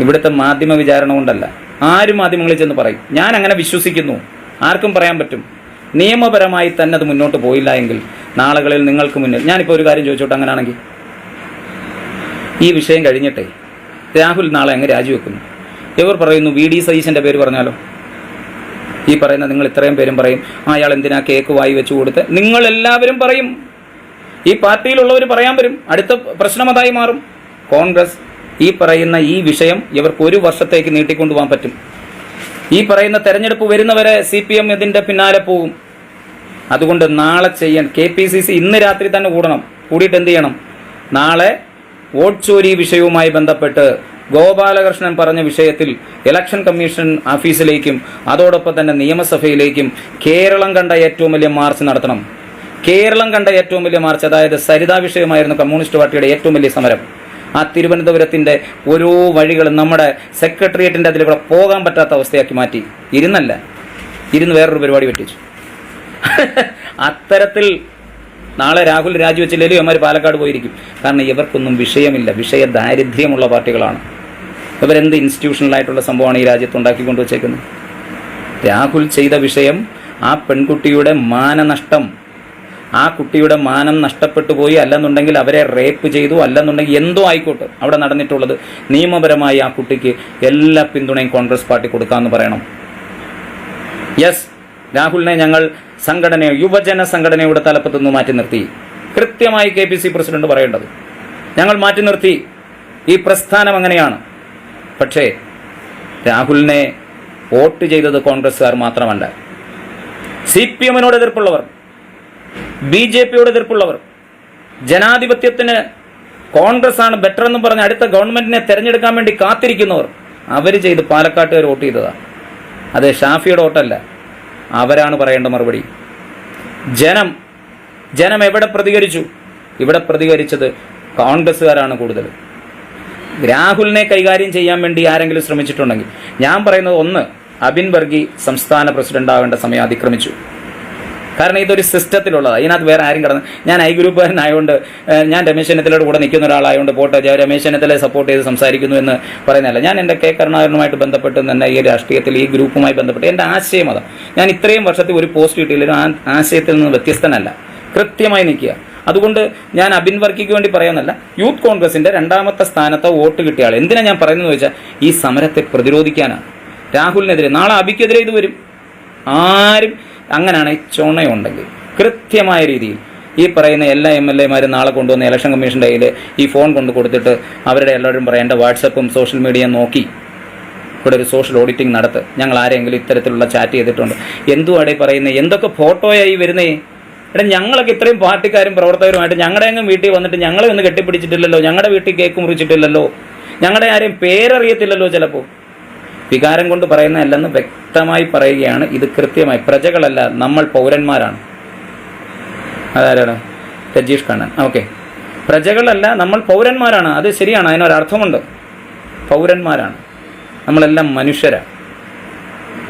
ഇവിടുത്തെ മാധ്യമ വിചാരണ കൊണ്ടല്ല. ആരും മാധ്യമങ്ങളിൽ ചെന്ന് പറയും. ഞാൻ അങ്ങനെ വിശ്വസിക്കുന്നു. ആർക്കും പറയാൻ പറ്റും. നിയമപരമായി തന്നെ അത് മുന്നോട്ട് പോയില്ല എങ്കിൽ നാളുകളിൽ നിങ്ങൾക്ക് മുന്നിൽ ഞാനിപ്പോൾ ഒരു കാര്യം ചോദിച്ചോട്ടെ അങ്ങനെയാണെങ്കിൽ ഈ വിഷയം കഴിഞ്ഞിട്ടേ രാഹുൽ നാളെ അങ്ങ് രാജിവെക്കുന്നു. ഇവർ പറയുന്നു വി ഡി സതീശന്റെ പേര് പറഞ്ഞാലോ? ഈ പറയുന്ന നിങ്ങൾ ഇത്രയും പേരും പറയും അയാൾ എന്തിനാ കേക്ക് വായി വെച്ചു കൊടുത്ത്? നിങ്ങൾ എല്ലാവരും പറയും. ഈ പാർട്ടിയിലുള്ളവർ പറയാൻ വരും. അടുത്ത പ്രശ്നം അതായി മാറും. കോൺഗ്രസ് ഈ പറയുന്ന ഈ വിഷയം ഇവർക്ക് ഒരു വർഷത്തേക്ക് നീട്ടിക്കൊണ്ടുപോകാൻ പറ്റും. ഈ പറയുന്ന തെരഞ്ഞെടുപ്പ് വരുന്നവരെ സി പി എം ഇതിന്റെ പിന്നാലെ പോകും അതുകൊണ്ട് നാളെ ചെയ്യാൻ കെ പി സി സി ഇന്ന് രാത്രി തന്നെ കൂടണം. കൂടിയിട്ട് എന്ത് ചെയ്യണം? നാളെ വോട്ട് ചോരി വിഷയവുമായി ബന്ധപ്പെട്ട് ഗോപാലകൃഷ്ണൻ പറഞ്ഞ വിഷയത്തിൽ ഇലക്ഷൻ കമ്മീഷൻ ഓഫീസിലേക്കും അതോടൊപ്പം തന്നെ നിയമസഭയിലേക്കും കേരളം കണ്ട ഏറ്റവും വലിയ മാർച്ച് നടത്തണം. കേരളം കണ്ട ഏറ്റവും വലിയ മാർച്ച് അതായത് സരിതാ വിഷയമായിരുന്നു കമ്മ്യൂണിസ്റ്റ് പാർട്ടിയുടെ ഏറ്റവും വലിയ സമരം. ആ തിരുവനന്തപുരത്തിന്റെ ഓരോ വഴികളും നമ്മുടെ സെക്രട്ടേറിയറ്റിന്റെ അതിലൂടെ പോകാൻ പറ്റാത്ത അവസ്ഥയാക്കി മാറ്റി. ഇരുന്നല്ല. ഇരുന്ന് വേറൊരു പരിപാടി വെട്ടിച്ചു *laughs* അത്തരത്തിൽ നാളെ രാഹുൽ രാജിവെച്ചില്ലെങ്കിലും ഇവന്മാർ പാലക്കാട് പോയിരിക്കും. കാരണം ഇവർക്കൊന്നും വിഷയമില്ല. വിഷയ ദാരിദ്ര്യമുള്ള പാർട്ടികളാണ്. ഇവരെന്ത് ഇൻസ്റ്റിറ്റ്യൂഷണലായിട്ടുള്ള സംഭവമാണ് ഈ രാജ്യത്ത് ഉണ്ടാക്കിക്കൊണ്ട് വച്ചേക്കുന്നത് രാഹുൽ ചെയ്ത വിഷയം ആ പെൺകുട്ടിയുടെ മാനനഷ്ടം ആ കുട്ടിയുടെ മാനം നഷ്ടപ്പെട്ടു പോയി അല്ലെന്നുണ്ടെങ്കിൽ അവരെ റേപ്പ് ചെയ്തു അല്ലെന്നുണ്ടെങ്കിൽ എന്തോ ആയിക്കോട്ടെ അവിടെ നടന്നിട്ടുള്ളത്. നിയമപരമായി ആ കുട്ടിക്ക് എല്ലാ പിന്തുണയും കോൺഗ്രസ് പാർട്ടി കൊടുക്കാമെന്ന് പറയണം. യെസ് രാഹുലിനെ ഞങ്ങൾ സംഘടന യുവജന സംഘടനയുടെ തലപ്പത്ത് നിന്ന് മാറ്റി നിർത്തി. കൃത്യമായി കെ പി സി പ്രസിഡന്റ് പറയേണ്ടത്. ഞങ്ങൾ മാറ്റി നിർത്തി. ഈ പ്രസ്ഥാനം അങ്ങനെയാണ്. പക്ഷേ രാഹുലിനെ വോട്ട് ചെയ്തത് കോൺഗ്രസ്സുകാർ മാത്രമല്ല. സി പി എമ്മിനോട് എതിർപ്പുള്ളവർ ബി ജെ പിയോട് എതിർപ്പുള്ളവർ. ജനാധിപത്യത്തിന് കോൺഗ്രസ് ആണ് ബെറ്റർ എന്ന് പറഞ്ഞ് അടുത്ത ഗവൺമെന്റിനെ തെരഞ്ഞെടുക്കാൻ വേണ്ടി കാത്തിരിക്കുന്നവർ അവർ ചെയ്ത് പാലക്കാട്ടുകാർ വോട്ട് ചെയ്തതാണ് അത് ഷാഫിയുടെ വോട്ടല്ല. അവരാണ് പറയേണ്ട മറുപടി. ജനം ജനം എവിടെ പ്രതികരിച്ചു? ഇവിടെ പ്രതികരിച്ചത് കോൺഗ്രസ്സുകാരാണ് കൂടുതൽ. രാഹുലിനെ കൈകാര്യം ചെയ്യാൻ വേണ്ടി ആരെങ്കിലും ശ്രമിച്ചിട്ടുണ്ടെങ്കിൽ. ഞാൻ പറയുന്നത് ഒന്ന് അബിൻ ബർഗി സംസ്ഥാന പ്രസിഡന്റ് ആവേണ്ട സമയം അതിക്രമിച്ചു. കാരണം ഇതൊരു സിസ്റ്റത്തിലുള്ളതാണ് ഇതിനകത്ത് വേറെ ആരും കടന്ന് ഞാൻ ഐ ഗ്രൂപ്പുകാരനായതുകൊണ്ട് ഞാൻ രമേശ് ചെന്നിത്തലയുടെ കൂടെ നിൽക്കുന്ന ഒരാളായതുകൊണ്ട് പോട്ടെ രമേശ് ചെന്നിത്തലയെ സപ്പോർട്ട് ചെയ്ത് സംസാരിക്കുന്നു എന്ന് പറയുന്നതല്ല. ഞാൻ എന്റെ കെ കരുണാകരനുമായിട്ട് ബന്ധപ്പെട്ട് തന്നെ ഈ രാഷ്ട്രീയത്തിൽ ഈ ഗ്രൂപ്പുമായി ബന്ധപ്പെട്ട് എന്റെ ആശയം അതാണ് ഞാൻ ഇത്രയും വർഷത്തിൽ ഒരു പോസ്റ്റ് കിട്ടിയില്ല ആ ആശയത്തിൽ നിന്ന് വ്യത്യസ്തനല്ല. കൃത്യമായി നിൽക്കുക. അതുകൊണ്ട് ഞാൻ അബിൻ വർക്കിക്ക് വേണ്ടി പറയുന്നല്ല യൂത്ത് കോൺഗ്രസിന്റെ രണ്ടാമത്തെ സ്ഥാനത്ത് വോട്ട് കിട്ടിയ ആൾ എന്തിനാ ഞാൻ പറയുന്നത് വെച്ചാൽ ഈ സമരത്തെ പ്രതിരോധിക്കാനാണ് രാഹുലിനെതിരെ നാളെ അബിക്കെതിരെ ഇത് വരും. ആരും അങ്ങനെയാണ് ചുണയുണ്ടെങ്കിൽ. കൃത്യമായ രീതിയിൽ ഈ പറയുന്ന എല്ലാ എം എൽ എമാരും നാളെ കൊണ്ടുവന്ന് ഇലക്ഷൻ കമ്മീഷന്റെ കയ്യിൽ ഈ ഫോൺ കൊണ്ട് കൊടുത്തിട്ട് അവരുടെ എല്ലാവരും പറയാം എന്റെ വാട്സപ്പും സോഷ്യൽ മീഡിയയും നോക്കി. ഇവിടെ ഒരു സോഷ്യൽ ഓഡിറ്റിംഗ് നടത്ത്. ഞങ്ങൾ ആരെങ്കിലും ഇത്തരത്തിലുള്ള ചാറ്റ് ചെയ്തിട്ടുണ്ട്. എന്തുവാടേ പറയുന്നത് എന്തൊക്കെ ഫോട്ടോയായി വരുന്നേ? എടാ ഞങ്ങളൊക്കെ ഇത്രയും പാർട്ടിക്കാരും പ്രവർത്തകരുമായിട്ട് ഞങ്ങളുടെ എങ്ങും വീട്ടിൽ വന്നിട്ട് ഞങ്ങളെ ഒന്ന് കെട്ടിപ്പിടിച്ചിട്ടില്ലല്ലോ? ഞങ്ങളുടെ വീട്ടിൽ കേക്ക് മുറിച്ചിട്ടില്ലല്ലോ? ഞങ്ങളുടെ ആരെയും പേരറിയത്തില്ലല്ലോ ചിലപ്പോൾ വികാരം കൊണ്ട് പറയുന്നതല്ലെന്ന് വ്യക്തമായി പറയുകയാണ്. ഇത് കൃത്യമായി പ്രജകളല്ല നമ്മൾ പൗരന്മാരാണ്. അതാരാണ്? രജീഷ് കണ്ണൻ. ഓക്കെ. പ്രജകളല്ല നമ്മൾ പൗരന്മാരാണ്. അത് ശരിയാണ്. അതിനൊരർത്ഥമുണ്ട്. പൗരന്മാരാണ്. നമ്മളെല്ലാം മനുഷ്യരാണ്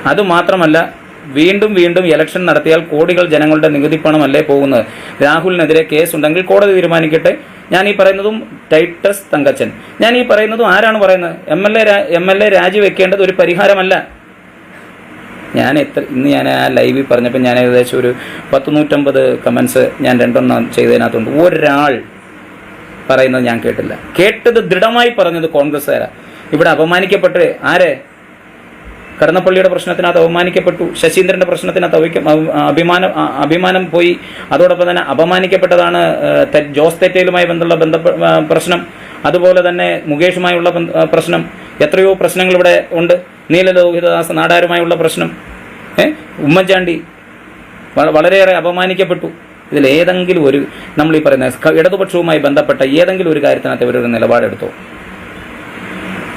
അതുമാത്രമല്ല വീണ്ടും വീണ്ടും ഇലക്ഷൻ നടത്തിയാൽ കോടികൾ ജനങ്ങളുടെ നികുതി പണമല്ലേ പോകുന്നത്? രാഹുലിനെതിരെ കേസ് ഉണ്ടെങ്കിൽ കോടതി തീരുമാനിക്കട്ടെ. ഞാൻ ഈ പറയുന്നതും ടൈറ്റസ് തങ്കച്ചൻ. ഞാൻ ഈ പറയുന്നതും ആരാണ് പറയുന്നത്? M L A M L A രാജിവെക്കേണ്ടത് ഒരു പരിഹാരമല്ല. ഞാൻ എത്ര ഇന്ന് ഞാൻ ആ ലൈവിൽ പറഞ്ഞപ്പോൾ ഞാൻ ഏകദേശം ഒരു പത്ത് നൂറ്റമ്പത് കമൻസ് ഞാൻ രണ്ടെണ്ണം ചെയ്തതിനകത്തുണ്ട്. ഒരാൾ പറയുന്നത് ഞാൻ കേട്ടില്ല. കേട്ടത് ദൃഢമായി പറഞ്ഞത് കോൺഗ്രസ്സുകാരാണ് ഇവിടെ അപമാനിക്കപ്പെട്ട് ആരെ? കടന്നപ്പള്ളിയുടെ പ്രശ്നത്തിനകത്ത് അപമാനിക്കപ്പെട്ടു ശശീന്ദ്രന്റെ പ്രശ്നത്തിനകത്ത് അഭിമാനം അഭിമാനം പോയി. അതോടൊപ്പം തന്നെ അപമാനിക്കപ്പെട്ടതാണ് ജോസ് തെറ്റയിലുമായി ബന്ധമുള്ള ബന്ധ പ്രശ്നം. അതുപോലെ തന്നെ മുകേഷുമായുള്ള പ്രശ്നം. എത്രയോ പ്രശ്നങ്ങൾ ഇവിടെ ഉണ്ട്. നീലലോഹിതദാസ് നാടാരുമായുള്ള പ്രശ്നം. ഉമ്മൻചാണ്ടി വളരെയേറെ അപമാനിക്കപ്പെട്ടു. ഇതിൽ ഏതെങ്കിലും ഒരു നമ്മൾ ഈ പറയുന്ന ഇടതുപക്ഷവുമായി ബന്ധപ്പെട്ട ഏതെങ്കിലും ഒരു കാര്യത്തിനകത്ത് ഇവരൊരു നിലപാടെടുത്തോ?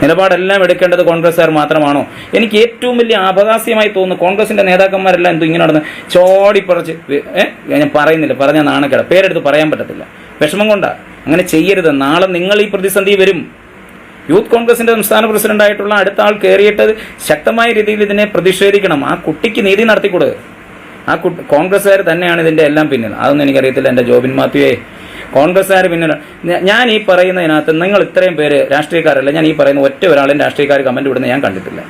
നിലപാടെല്ലാം എടുക്കേണ്ടത് കോൺഗ്രസ്സുകാർ മാത്രമാണോ? എനിക്ക് ഏറ്റവും വലിയ അപകാസ്യമായി തോന്നുന്നു കോൺഗ്രസിന്റെ നേതാക്കന്മാരെല്ലാം എന്തോ ഇങ്ങനെ നടന്ന് ചോടിപ്പറച്ച് ഞാൻ പറയുന്നില്ല. പറഞ്ഞ നാണക്കേട. പേരെടുത്ത് പറയാൻ പറ്റത്തില്ല. വിഷമം കൊണ്ടാ. അങ്ങനെ ചെയ്യരുത്. നാളെ നിങ്ങൾ ഈ പ്രതിസന്ധി വരും. യൂത്ത് കോൺഗ്രസിന്റെ സംസ്ഥാന പ്രസിഡന്റായിട്ടുള്ള അടുത്ത ആൾ കയറിയിട്ട് ശക്തമായ രീതിയിൽ ഇതിനെ പ്രതിഷേധിക്കണം. ആ കുട്ടിക്ക് നീതി നടത്തിക്കൊടുക്കുക ആ കുട്ടി കോൺഗ്രസ്സുകാർ തന്നെയാണ് ഇതിന്റെ എല്ലാം പിന്നിൽ. അതൊന്നും എനിക്കറിയത്തില്ല. എന്റെ ജോബിൻ മാത്യുവേ. കോൺഗ്രസ്സുകാർ പിന്നെ ഞാൻ ഈ പറയുന്നതിനകത്ത് നിങ്ങൾ ഇത്രയും പേര് രാഷ്ട്രീയക്കാരല്ല ഞാൻ ഈ പറയുന്ന ഒറ്റ ഒരാളും രാഷ്ട്രീയക്കാർ കമന്റ് വിടുന്ന ഞാൻ കണ്ടിട്ടില്ല.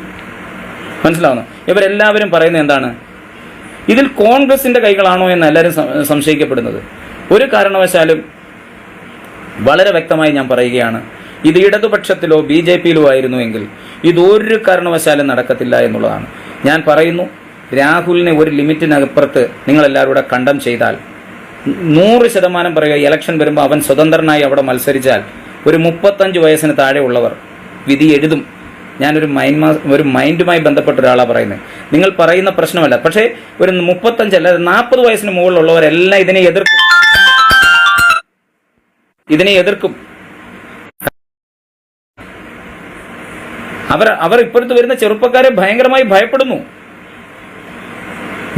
മനസ്സിലാവുന്നു? ഇവരെല്ലാവരും പറയുന്നത് എന്താണ്? ഇതിൽ കോൺഗ്രസിന്റെ കൈകളാണോ എന്ന് എല്ലാവരും സംശയിക്കപ്പെടുന്നത്. ഒരു കാരണവശാലും വളരെ വ്യക്തമായി ഞാൻ പറയുകയാണ് ഇത് ഇടതുപക്ഷത്തിലോ ബി ജെ പിയിലോ ആയിരുന്നു എങ്കിൽ ഇതൊരു കാരണവശാലും നടക്കത്തില്ല എന്നുള്ളതാണ്. ഞാൻ പറയുന്നു രാഹുലിനെ ഒരു ലിമിറ്റിനപ്പുറത്ത് നിങ്ങളെല്ലാവരും കൂടെ കണ്ടം ചെയ്താൽ നൂറ് ശതമാനം പറയുക ഇലക്ഷൻ വരുമ്പോൾ അവൻ സ്വതന്ത്രനായി അവിടെ മത്സരിച്ചാൽ ഒരു മുപ്പത്തഞ്ച് വയസ്സിന് താഴെ ഉള്ളവർ വിധി എഴുതും. ഞാനൊരു മൈൻഡ് ഒരു മൈൻഡുമായി ബന്ധപ്പെട്ട ഒരാളാണ് പറയുന്നത് നിങ്ങൾ പറയുന്ന പ്രശ്നമല്ല. പക്ഷേ ഒരു മുപ്പത്തഞ്ചല്ല നാൽപ്പത് വയസ്സിന് മുകളിലുള്ളവരെല്ലാം ഇതിനെ എതിർക്കും. ഇതിനെ എതിർക്കും. അവർ അവർ ഇപ്പോഴത്തെ വരുന്ന ചെറുപ്പക്കാരെ ഭയങ്കരമായി ഭയപ്പെടുന്നു.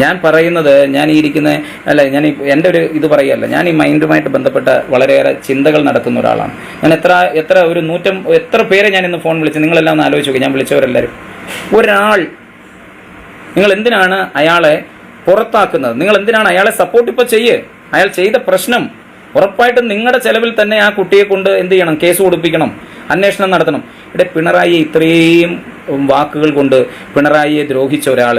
ഞാൻ പറയുന്നത് ഞാൻ ഈ ഇരിക്കുന്ന അല്ല ഞാൻ എന്റെ ഒരു ഇത് പറയല്ല ഞാൻ ഈ മൈൻഡുമായിട്ട് ബന്ധപ്പെട്ട വളരെയേറെ ചിന്തകൾ നടത്തുന്ന ഒരാളാണ്. ഞാൻ എത്ര എത്ര ഒരു നൂറ്റം എത്ര പേരെ ഞാൻ ഇന്ന് ഫോൺ വിളിച്ച് നിങ്ങളെല്ലാം ഒന്ന് ആലോചിച്ച് ഞാൻ വിളിച്ചവരെല്ലാവരും. ഒരാൾ നിങ്ങൾ എന്തിനാണ് അയാളെ പുറത്താക്കുന്നത്? നിങ്ങൾ എന്തിനാണ് അയാളെ സപ്പോർട്ട് ഇപ്പോൾ ചെയ്യ്? അയാൾ ചെയ്ത പ്രശ്നം ഉറപ്പായിട്ടും നിങ്ങളുടെ ചെലവിൽ തന്നെ ആ കുട്ടിയെ കൊണ്ട് എന്ത് ചെയ്യണം? കേസ് കൊടുപ്പിക്കണം. അന്വേഷണം നടത്തണം. ഇവിടെ പിണറായിയെ ഇത്രയും വാക്കുകൾ കൊണ്ട് പിണറായിയെ ദ്രോഹിച്ച ഒരാൾ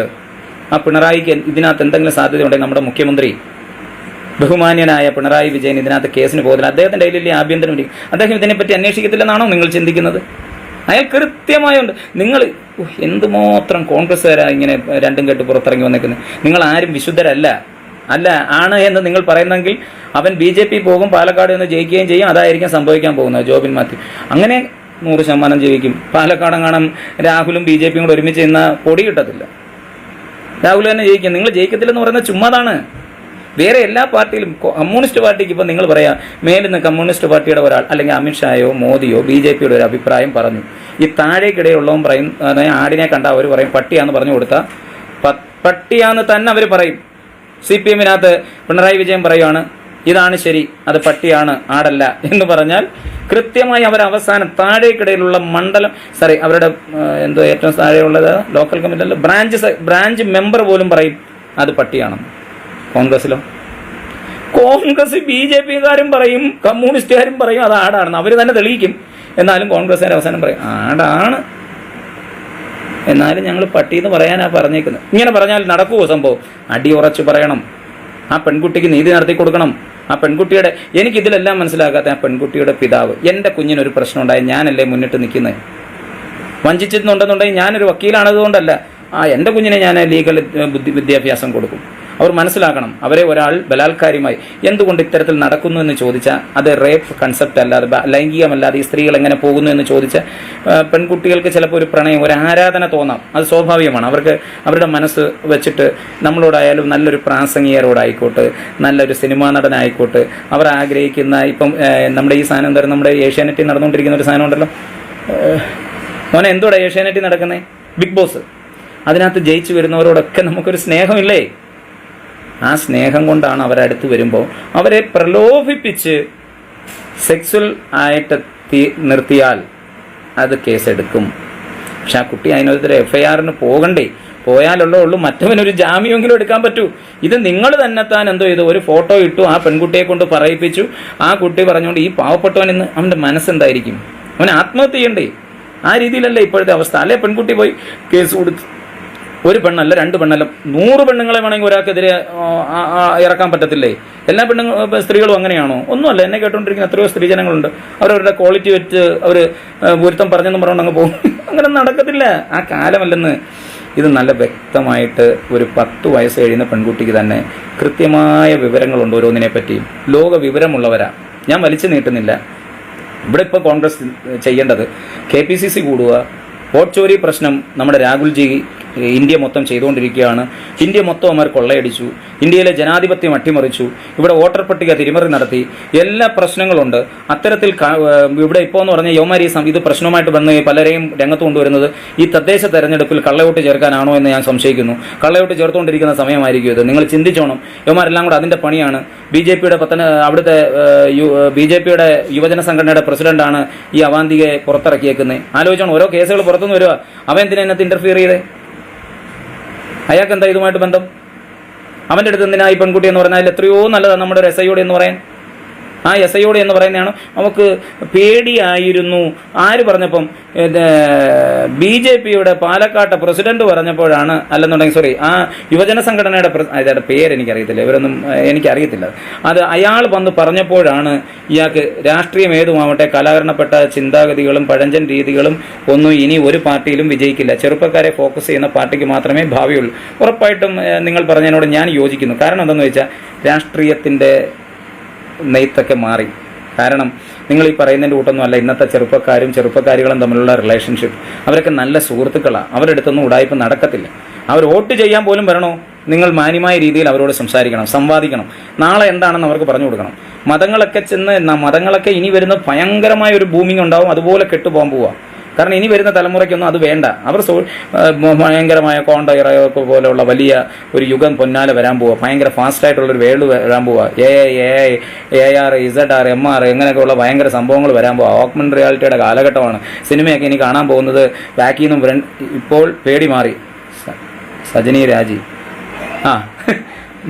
ആ പിണറായിക്ക് ഇതിനകത്ത് എന്തെങ്കിലും സാധ്യതയുണ്ടെങ്കിൽ നമ്മുടെ മുഖ്യമന്ത്രി ബഹുമാന്യനായ പിണറായി വിജയൻ ഇതിനകത്ത് കേസിന് പോകുന്നില്ല അദ്ദേഹത്തിന്റെ കയ്യിലില്ലേ ആഭ്യന്തരം ഇരിക്കും. അദ്ദേഹം ഇതിനെപ്പറ്റി അന്വേഷിക്കത്തില്ലെന്നാണോ നിങ്ങൾ ചിന്തിക്കുന്നത്? അയാൾ കൃത്യമായുണ്ട്. നിങ്ങൾ എന്തുമാത്രം കോൺഗ്രസ്സുകാരാ ഇങ്ങനെ രണ്ടും കെട്ട് പുറത്തിറങ്ങി വന്നേക്കുന്നത്? നിങ്ങൾ ആരും വിശുദ്ധരല്ല. അല്ല ആണ് എന്ന് നിങ്ങൾ പറയുന്നെങ്കിൽ അവൻ ബി ജെ പി പോകും പാലക്കാട് നിന്ന് ജയിക്കുകയും ചെയ്യും അതായിരിക്കും സംഭവിക്കാൻ പോകുന്നത് ജോബിൻ മാത്യു. അങ്ങനെ നൂറ് ശതമാനം ജയിക്കും. പാലക്കാട് കാണാൻ രാഹുലും ബി ജെ പിയും കൂടെ ഒരുമിച്ച് ഇന്ന് പൊടി കിട്ടത്തില്ല. രാഹുൽ തന്നെ ജയിക്കും. നിങ്ങൾ ജയിക്കത്തില്ലെന്ന് പറയുന്നത് ചുമ്മാതാണ്. വേറെ എല്ലാ പാർട്ടിയിലും കമ്മ്യൂണിസ്റ്റ് പാർട്ടിക്ക് ഇപ്പം നിങ്ങൾ പറയാം മേലിന്ന് കമ്മ്യൂണിസ്റ്റ് പാർട്ടിയുടെ ഒരാൾ അല്ലെങ്കിൽ അമിത്ഷായോ മോദിയോ ബി ജെ പിയുടെ ഒരു അഭിപ്രായം പറഞ്ഞു. ഈ താഴേക്കിടെയുള്ളവൻ പറയും ആടിനെ കണ്ട അവർ പറയും പട്ടിയാന്ന് പറഞ്ഞു കൊടുത്താൽ പട്ടിയാന്ന് തന്നെ അവർ പറയും. സി പി എമ്മിനകത്ത് പിണറായി വിജയൻ പറയുവാണ് ഇതാണ് ശരി അത് പട്ടിയാണ് ആടല്ല എന്ന് പറഞ്ഞാൽ കൃത്യമായി അവർ അവസാനം താഴേക്കിടയിലുള്ള മണ്ഡലം സോറി അവരുടെ എന്തോ ഏറ്റവും താഴെയുള്ളത് ലോക്കൽ കമ്മിറ്റിയിൽ ബ്രാഞ്ച് ബ്രാഞ്ച് മെമ്പർ പോലും പറയും അത് പട്ടിയാണെന്ന്. കോൺഗ്രസിലോ കോൺഗ്രസ് ബി ജെ പിക്കാരും പറയും കമ്മ്യൂണിസ്റ്റുകാരും പറയും അത് ആടാണെന്ന്. അവർ തന്നെ തെളിയിക്കും. എന്നാലും കോൺഗ്രസ്സുകാർ അവസാനം പറയും ആടാണ്. എന്നാലും ഞങ്ങൾ പട്ടിയെന്ന് പറയാനാണ് പറഞ്ഞേക്കുന്നത്. ഇങ്ങനെ പറഞ്ഞാൽ നടക്കുമോ സംഭവം? അടി ഉറച്ചു പറയണം. ആ പെൺകുട്ടിക്ക് നീതി നടത്തി കൊടുക്കണം. ആ പെൺകുട്ടിയുടെ എനിക്ക് എനിക്കിതിലെല്ലാം മനസ്സിലാക്കാത്ത ആ പെൺകുട്ടിയുടെ പിതാവ്. എന്റെ കുഞ്ഞിനൊരു പ്രശ്നം ഉണ്ടായി ഞാനല്ലേ മുന്നിട്ട് നിൽക്കുന്നത് വഞ്ചിച്ചിരുന്നുണ്ടെന്നുണ്ടെങ്കിൽ ഞാനൊരു വക്കീലാണതുകൊണ്ടല്ല. ആ എന്റെ കുഞ്ഞിനെ ഞാൻ ലീഗൽ ബുദ്ധി വിദ്യാഭ്യാസം കൊടുക്കും. അവർ മനസ്സിലാക്കണം. അവരെ ഒരാൾ ബലാത്കാരിയുമായി എന്തുകൊണ്ട് ഇത്തരത്തിൽ നടക്കുന്നു എന്ന് ചോദിച്ചാൽ അത് റേപ്പ് കൺസെപ്റ്റ് അല്ലാതെ ലൈംഗികമല്ലാതെ ഈ സ്ത്രീകൾ എങ്ങനെ പോകുന്നു എന്ന് ചോദിച്ചാൽ പെൺകുട്ടികൾക്ക് ചിലപ്പോൾ ഒരു പ്രണയം ഒരു ആരാധന തോന്നാം. അത് സ്വാഭാവികമാണ്. അവർക്ക് അവരുടെ മനസ്സ് വെച്ചിട്ട് നമ്മളോടായാലും നല്ലൊരു പ്രാസംഗികരോടായിക്കോട്ടെ നല്ലൊരു സിനിമാ നടനായിക്കോട്ടെ അവർ ആഗ്രഹിക്കുന്ന ഇപ്പം നമ്മുടെ ഈ സാധനം എന്താ നമ്മുടെ ഏഷ്യാനെറ്റിൽ നടന്നുകൊണ്ടിരിക്കുന്ന ഒരു സാധനം ഉണ്ടല്ലോ. മോനെ എന്തോടാ ഏഷ്യാനെറ്റിൽ നടക്കുന്നത് ബിഗ് ബോസ്. അതിനകത്ത് ജയിച്ചു വരുന്നവരോടൊക്കെ നമുക്കൊരു സ്നേഹമില്ലേ? ആ സ്നേഹം കൊണ്ടാണ് അവരടുത്ത് വരുമ്പോൾ അവരെ പ്രലോഭിപ്പിച്ച് സെക്സ്വൽ ആയിട്ട് നിർത്തിയാൽ അത് കേസെടുക്കും. പക്ഷെ ആ കുട്ടി അതിനൊരു എഫ് ഐ ആറിന് പോകണ്ടേ? പോയാലുള്ള ഉള്ളൂ. മറ്റവനൊരു ജാമ്യമെങ്കിലും എടുക്കാൻ പറ്റൂ. ഇത് നിങ്ങൾ തന്നെ താൻ എന്തോ ചെയ്തു? ഒരു ഫോട്ടോ ഇട്ടു ആ പെൺകുട്ടിയെ കൊണ്ട് പറയിപ്പിച്ചു. ആ കുട്ടി പറഞ്ഞുകൊണ്ട് ഈ പാവപ്പെട്ടവൻ ഇന്ന് അവന്റെ മനസ്സെന്തായിരിക്കും? അവൻ ആത്മഹത്യ ചെയ്യണ്ടേ? ആ രീതിയിലല്ല ഇപ്പോഴത്തെ അവസ്ഥ. അല്ലെ പെൺകുട്ടി പോയി കേസ് കൊടുത്ത് ഒരു പെണ്ണല്ല രണ്ട് പെണ്ണല്ല. നൂറ് പെണ്ണുങ്ങളെ വേണമെങ്കിൽ ഒരാൾക്കെതിരെ ഇറക്കാൻ പറ്റത്തില്ലേ? എല്ലാ പെണ്ണുങ്ങൾ സ്ത്രീകളും അങ്ങനെയാണോ? ഒന്നുമല്ല എന്നെ കേട്ടുകൊണ്ടിരിക്കുന്ന എത്രയോ സ്ത്രീജനങ്ങളുണ്ട് അവരവരുടെ ക്വാളിറ്റി വെച്ച് അവർ പൊരുത്തം പറഞ്ഞെന്ന് പറഞ്ഞുകൊണ്ട് അങ്ങ് പോകും. *laughs* അങ്ങനെ നടക്കത്തില്ല. ആ കാലമല്ലെന്ന്. ഇത് നല്ല വ്യക്തമായിട്ട് ഒരു പത്ത് വയസ്സ് കഴിയുന്ന പെൺകുട്ടിക്ക് തന്നെ കൃത്യമായ വിവരങ്ങളുണ്ട് ഓരോന്നിനെ പറ്റിയും. ലോക വിവരമുള്ളവരാ. ഞാൻ വലിച്ചു നീട്ടുന്നില്ല. ഇവിടെ ഇപ്പോൾ കോൺഗ്രസ് ചെയ്യേണ്ടത് കെ പി സി സി കൂടുക. വോട്ട് ചോരി പ്രശ്നം നമ്മുടെ രാഹുൽജി ഇന്ത്യ മൊത്തം ചെയ്തുകൊണ്ടിരിക്കുകയാണ്. ഇന്ത്യ മൊത്തം അവർ കൊള്ളയടിച്ചു. ഇന്ത്യയിലെ ജനാധിപത്യം അട്ടിമറിച്ചു. ഇവിടെ വോട്ടർ പട്ടിക തിരിമറി നടത്തി. എല്ലാ പ്രശ്നങ്ങളുണ്ട്. അത്തരത്തിൽ ഇവിടെ ഇപ്പോൾ എന്ന് പറഞ്ഞാൽ യൗമാരി ഇത് പ്രശ്നവുമായിട്ട് വന്ന് പലരെയും രംഗത്ത് കൊണ്ടുവരുന്നത് ഈ തദ്ദേശ തെരഞ്ഞെടുപ്പിൽ കള്ളവോട്ട് ചേർക്കാനാണോ എന്ന് ഞാൻ സംശയിക്കുന്നു. കള്ളവോട്ട് ചേർത്തുകൊണ്ടിരിക്കുന്ന സമയമായിരിക്കും ഇത്. നിങ്ങൾ ചിന്തിച്ചോണം. യോമാരെല്ലാം കൂടെ അതിന്റെ പണിയാണ്. ബി ജെ പിയുടെ പത്തന അവിടുത്തെ ബി ജെ പിയുടെ യുവജന സംഘടനയുടെ പ്രസിഡന്റാണ് ഈ അവാന്തികയെ പുറത്തിറക്കിയേക്കുന്നത്. ആലോചിച്ചോണം. ഓരോ കേസുകൾ പുറത്തുനിന്ന് വരിക അവൻ എന്തിനാ ഇന്റർഫിയർ ചെയ്തേ? അയാൾക്ക് എന്താ ഇതുമായിട്ട് ബന്ധം? അവന്റെ അടുത്ത് എന്തിനാ ഈ പെൺകുട്ടി എന്ന് പറഞ്ഞാൽ എത്രയോ നല്ലതാണ് നമ്മുടെ ഐയോട് എന്ന് പറയാൻ. ആ എസ് ഐയോട് എന്ന് പറയുന്നതാണ്. നമുക്ക് പേടിയായിരുന്നു. ആര് പറഞ്ഞപ്പം? ബി ജെ പിയുടെ പാലക്കാട്ടെ പ്രസിഡന്റ് പറഞ്ഞപ്പോഴാണ് അല്ലെന്നുണ്ടെങ്കിൽ സോറി ആ യുവജന സംഘടനയുടെ അതായത് പേര് എനിക്കറിയത്തില്ല. ഇവരൊന്നും എനിക്കറിയത്തില്ല. അത് അയാൾ വന്ന് പറഞ്ഞപ്പോഴാണ് ഇയാൾക്ക് രാഷ്ട്രീയം ഏതുമാവട്ടെ കലാകരണപ്പെട്ട ചിന്താഗതികളും പഴഞ്ചൻ രീതികളും ഒന്നും ഇനി ഒരു പാർട്ടിയിലും വിജയിക്കില്ല. ചെറുപ്പക്കാരെ ഫോക്കസ് ചെയ്യുന്ന പാർട്ടിക്ക് മാത്രമേ ഭാവിയുള്ളൂ. ഉറപ്പായിട്ടും നിങ്ങൾ പറഞ്ഞതിനോട് ഞാൻ യോജിക്കുന്നു. കാരണം എന്താണെന്ന് വെച്ചാൽ രാഷ്ട്രീയത്തിന്റെ നെയ്ത്തൊക്കെ മാറി. കാരണം നിങ്ങൾ ഈ പറയുന്നതിന്റെ കൂട്ടൊന്നും അല്ല ഇന്നത്തെ ചെറുപ്പക്കാരും ചെറുപ്പക്കാരികളും തമ്മിലുള്ള റിലേഷൻഷിപ്പ് അവരൊക്കെ നല്ല സുഹൃത്തുക്കളാണ് അവരുടെ അടുത്തൊന്നും ഉടായ്പ നടക്കത്തില്ല. അവർ വോട്ട് ചെയ്യാൻ പോലും വരണോ? നിങ്ങൾ മാന്യമായ രീതിയിൽ അവരോട് സംസാരിക്കണം സംവാദിക്കണം. നാളെ എന്താണെന്ന് അവർക്ക് പറഞ്ഞു കൊടുക്കണം. മതങ്ങളൊക്കെ ചെന്ന് മതങ്ങളൊക്കെ ഇനി വരുന്ന ഭയങ്കരമായ ഒരു ഭൂമി ഉണ്ടാവും അതുപോലെ കെട്ടുപോകാൻ പോവുക കാരണം ഇനി വരുന്ന തലമുറയ്ക്കൊന്നും അത് വേണ്ട. അവർ ഭയങ്കരമായ കോണ്ടയറൊക്കെ പോലെയുള്ള വലിയ ഒരു യുഗം പൊന്നാലെ വരാൻ പോവുക ഭയങ്കര ഫാസ്റ്റ് ആയിട്ടുള്ള ഒരു വേൾഡ് വരാൻ പോവുക A A A R Z R M R ഇങ്ങനെയൊക്കെയുള്ള ഭയങ്കര സംഭവങ്ങൾ വരാൻ പോവുക ഓക്മൻ റിയാലിറ്റിയുടെ കാലഘട്ടമാണ്. സിനിമയൊക്കെ ഇനി കാണാൻ പോകുന്നത് ബാക്കിൽ നിന്നും ഇപ്പോൾ പേടി മാറി. സജനി രാജി. ആ.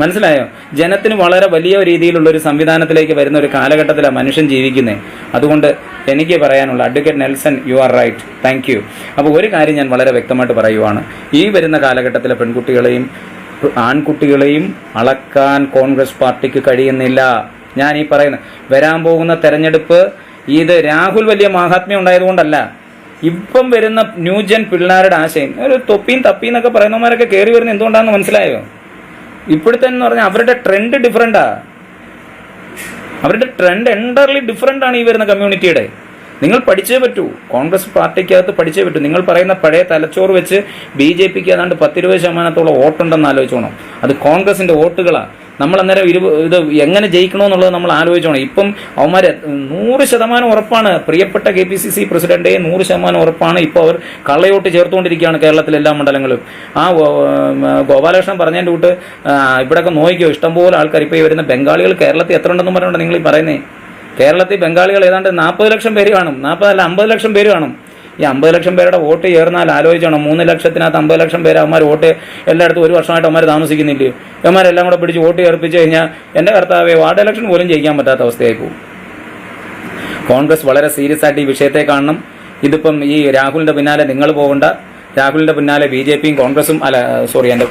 മനസ്സിലായോ? ജനത്തിന് വളരെ വലിയ രീതിയിലുള്ള ഒരു സംവിധാനത്തിലേക്ക് വരുന്ന ഒരു കാലഘട്ടത്തിലാണ് മനുഷ്യൻ ജീവിക്കുന്നത് അതുകൊണ്ട് എനിക്ക് പറയാനുള്ള advocate Nelson you are right thank you അപ്പോൾ ഒരു കാര്യം ഞാൻ വളരെ വ്യക്തമായിട്ട് പറയുവാണ്. ഈ വരുന്ന കാലഘട്ടത്തിലെ പെൺകുട്ടികളെയും ആൺകുട്ടികളെയും അളക്കാൻ കോൺഗ്രസ് പാർട്ടിക്ക് കഴിയുന്നില്ല. ഞാൻ ഈ പറയുന്ന വരാൻ പോകുന്ന തെരഞ്ഞെടുപ്പ് ഇത് രാഹുൽ വലിയ മഹാത്മ്യം ഉണ്ടായതുകൊണ്ടല്ല. ഇപ്പം വരുന്ന ന്യൂജൻ പിള്ളേരുടെ ആശയം ഒരു തൊപ്പിയും തപ്പിയും എന്നൊക്കെ പറയുന്നവന്മാരൊക്കെ കയറി വരുന്നത് എന്തുകൊണ്ടാണെന്ന് മനസ്സിലായോ? ഇപ്പോഴത്തെ എന്ന് പറഞ്ഞാൽ അവരുടെ ട്രെൻഡ് ഡിഫറെന്റാ അവരുടെ ട്രെൻഡ് എന്റർലി ഡിഫറെന്റ് ആണ് ഈ വരുന്ന കമ്മ്യൂണിറ്റിയുടെ നിങ്ങൾ പഠിച്ചേ പറ്റൂ. കോൺഗ്രസ് പാർട്ടിക്കകത്ത് പഠിച്ചേ പറ്റൂ. നിങ്ങൾ പറയുന്ന പഴയ തലച്ചോറ് വെച്ച് ബി ജെ പിക്ക് ഏതാണ്ട് പത്തിരുപത് ശതമാനത്തോളം വോട്ടുണ്ടെന്ന് ആലോചിച്ചോണം. അത് കോൺഗ്രസിന്റെ വോട്ടുകളാണ് നമ്മൾ അന്നേരം ഇരു ഇത് എങ്ങനെ ജയിക്കണമെന്നുള്ളത് നമ്മൾ ആലോചിച്ചോണം. ഇപ്പം അവന്മാർ നൂറ് ശതമാനം ഉറപ്പാണ്. പ്രിയപ്പെട്ട കെ പി സി സി പ്രസിഡന്റെ നൂറ് ശതമാനം ഉറപ്പാണ്. ഇപ്പോൾ അവർ കള്ളയോട്ട് ചേർത്തുകൊണ്ടിരിക്കുകയാണ് കേരളത്തിലെ എല്ലാ മണ്ഡലങ്ങളും ആ ഗോപാലകൃഷ്ണൻ പറഞ്ഞതിന്റെ കൂട്ട് ഇവിടെയൊക്കെ നോക്കിയോ? ഇഷ്ടംപോലെ ആൾക്കാർ. ഇപ്പോൾ ഈ വരുന്ന ബംഗാളികൾ കേരളത്തിൽ എത്ര ഉണ്ടെന്ന് പറഞ്ഞുകൊണ്ട് നിങ്ങൾ ഈ പറയുന്നേ? കേരളത്തിൽ ബംഗാളികൾ ഏതാണ്ട് നാൽപ്പത് ലക്ഷം പേര് കാണും. നാൽപ്പതല്ല അമ്പത് ലക്ഷം പേര് കാണും. ഈ അമ്പത് ലക്ഷം പേരുടെ വോട്ട് ചേർന്നാൽ ആലോചിച്ചോണം. മൂന്ന് ലക്ഷത്തിനകത്ത് അമ്പത് ലക്ഷം പേര് അവന്മാർ വോട്ട് എല്ലായിടത്തും ഒരു വർഷമായിട്ട് അവന്മാർ താമസിക്കുന്നില്ലേ? അവന്മാരെല്ലാം കൂടെ പിടിച്ച് വോട്ട് ചേർപ്പിച്ച് കഴിഞ്ഞാൽ എന്റെ കർത്താവെ വാർഡ് ഇലക്ഷൻ പോലും ജയിക്കാൻ പറ്റാത്ത അവസ്ഥയായി പോകും. കോൺഗ്രസ് വളരെ സീരിയസ് ആയിട്ട് ഈ വിഷയത്തെ കാണണം. ഇതിപ്പം ഈ രാഹുലിന്റെ പിന്നാലെ നിങ്ങൾ പോകണ്ട. രാഹുലിന്റെ പിന്നാലെ ബി ജെ പിയും കോൺഗ്രസും അല്ല സോറി എന്റെ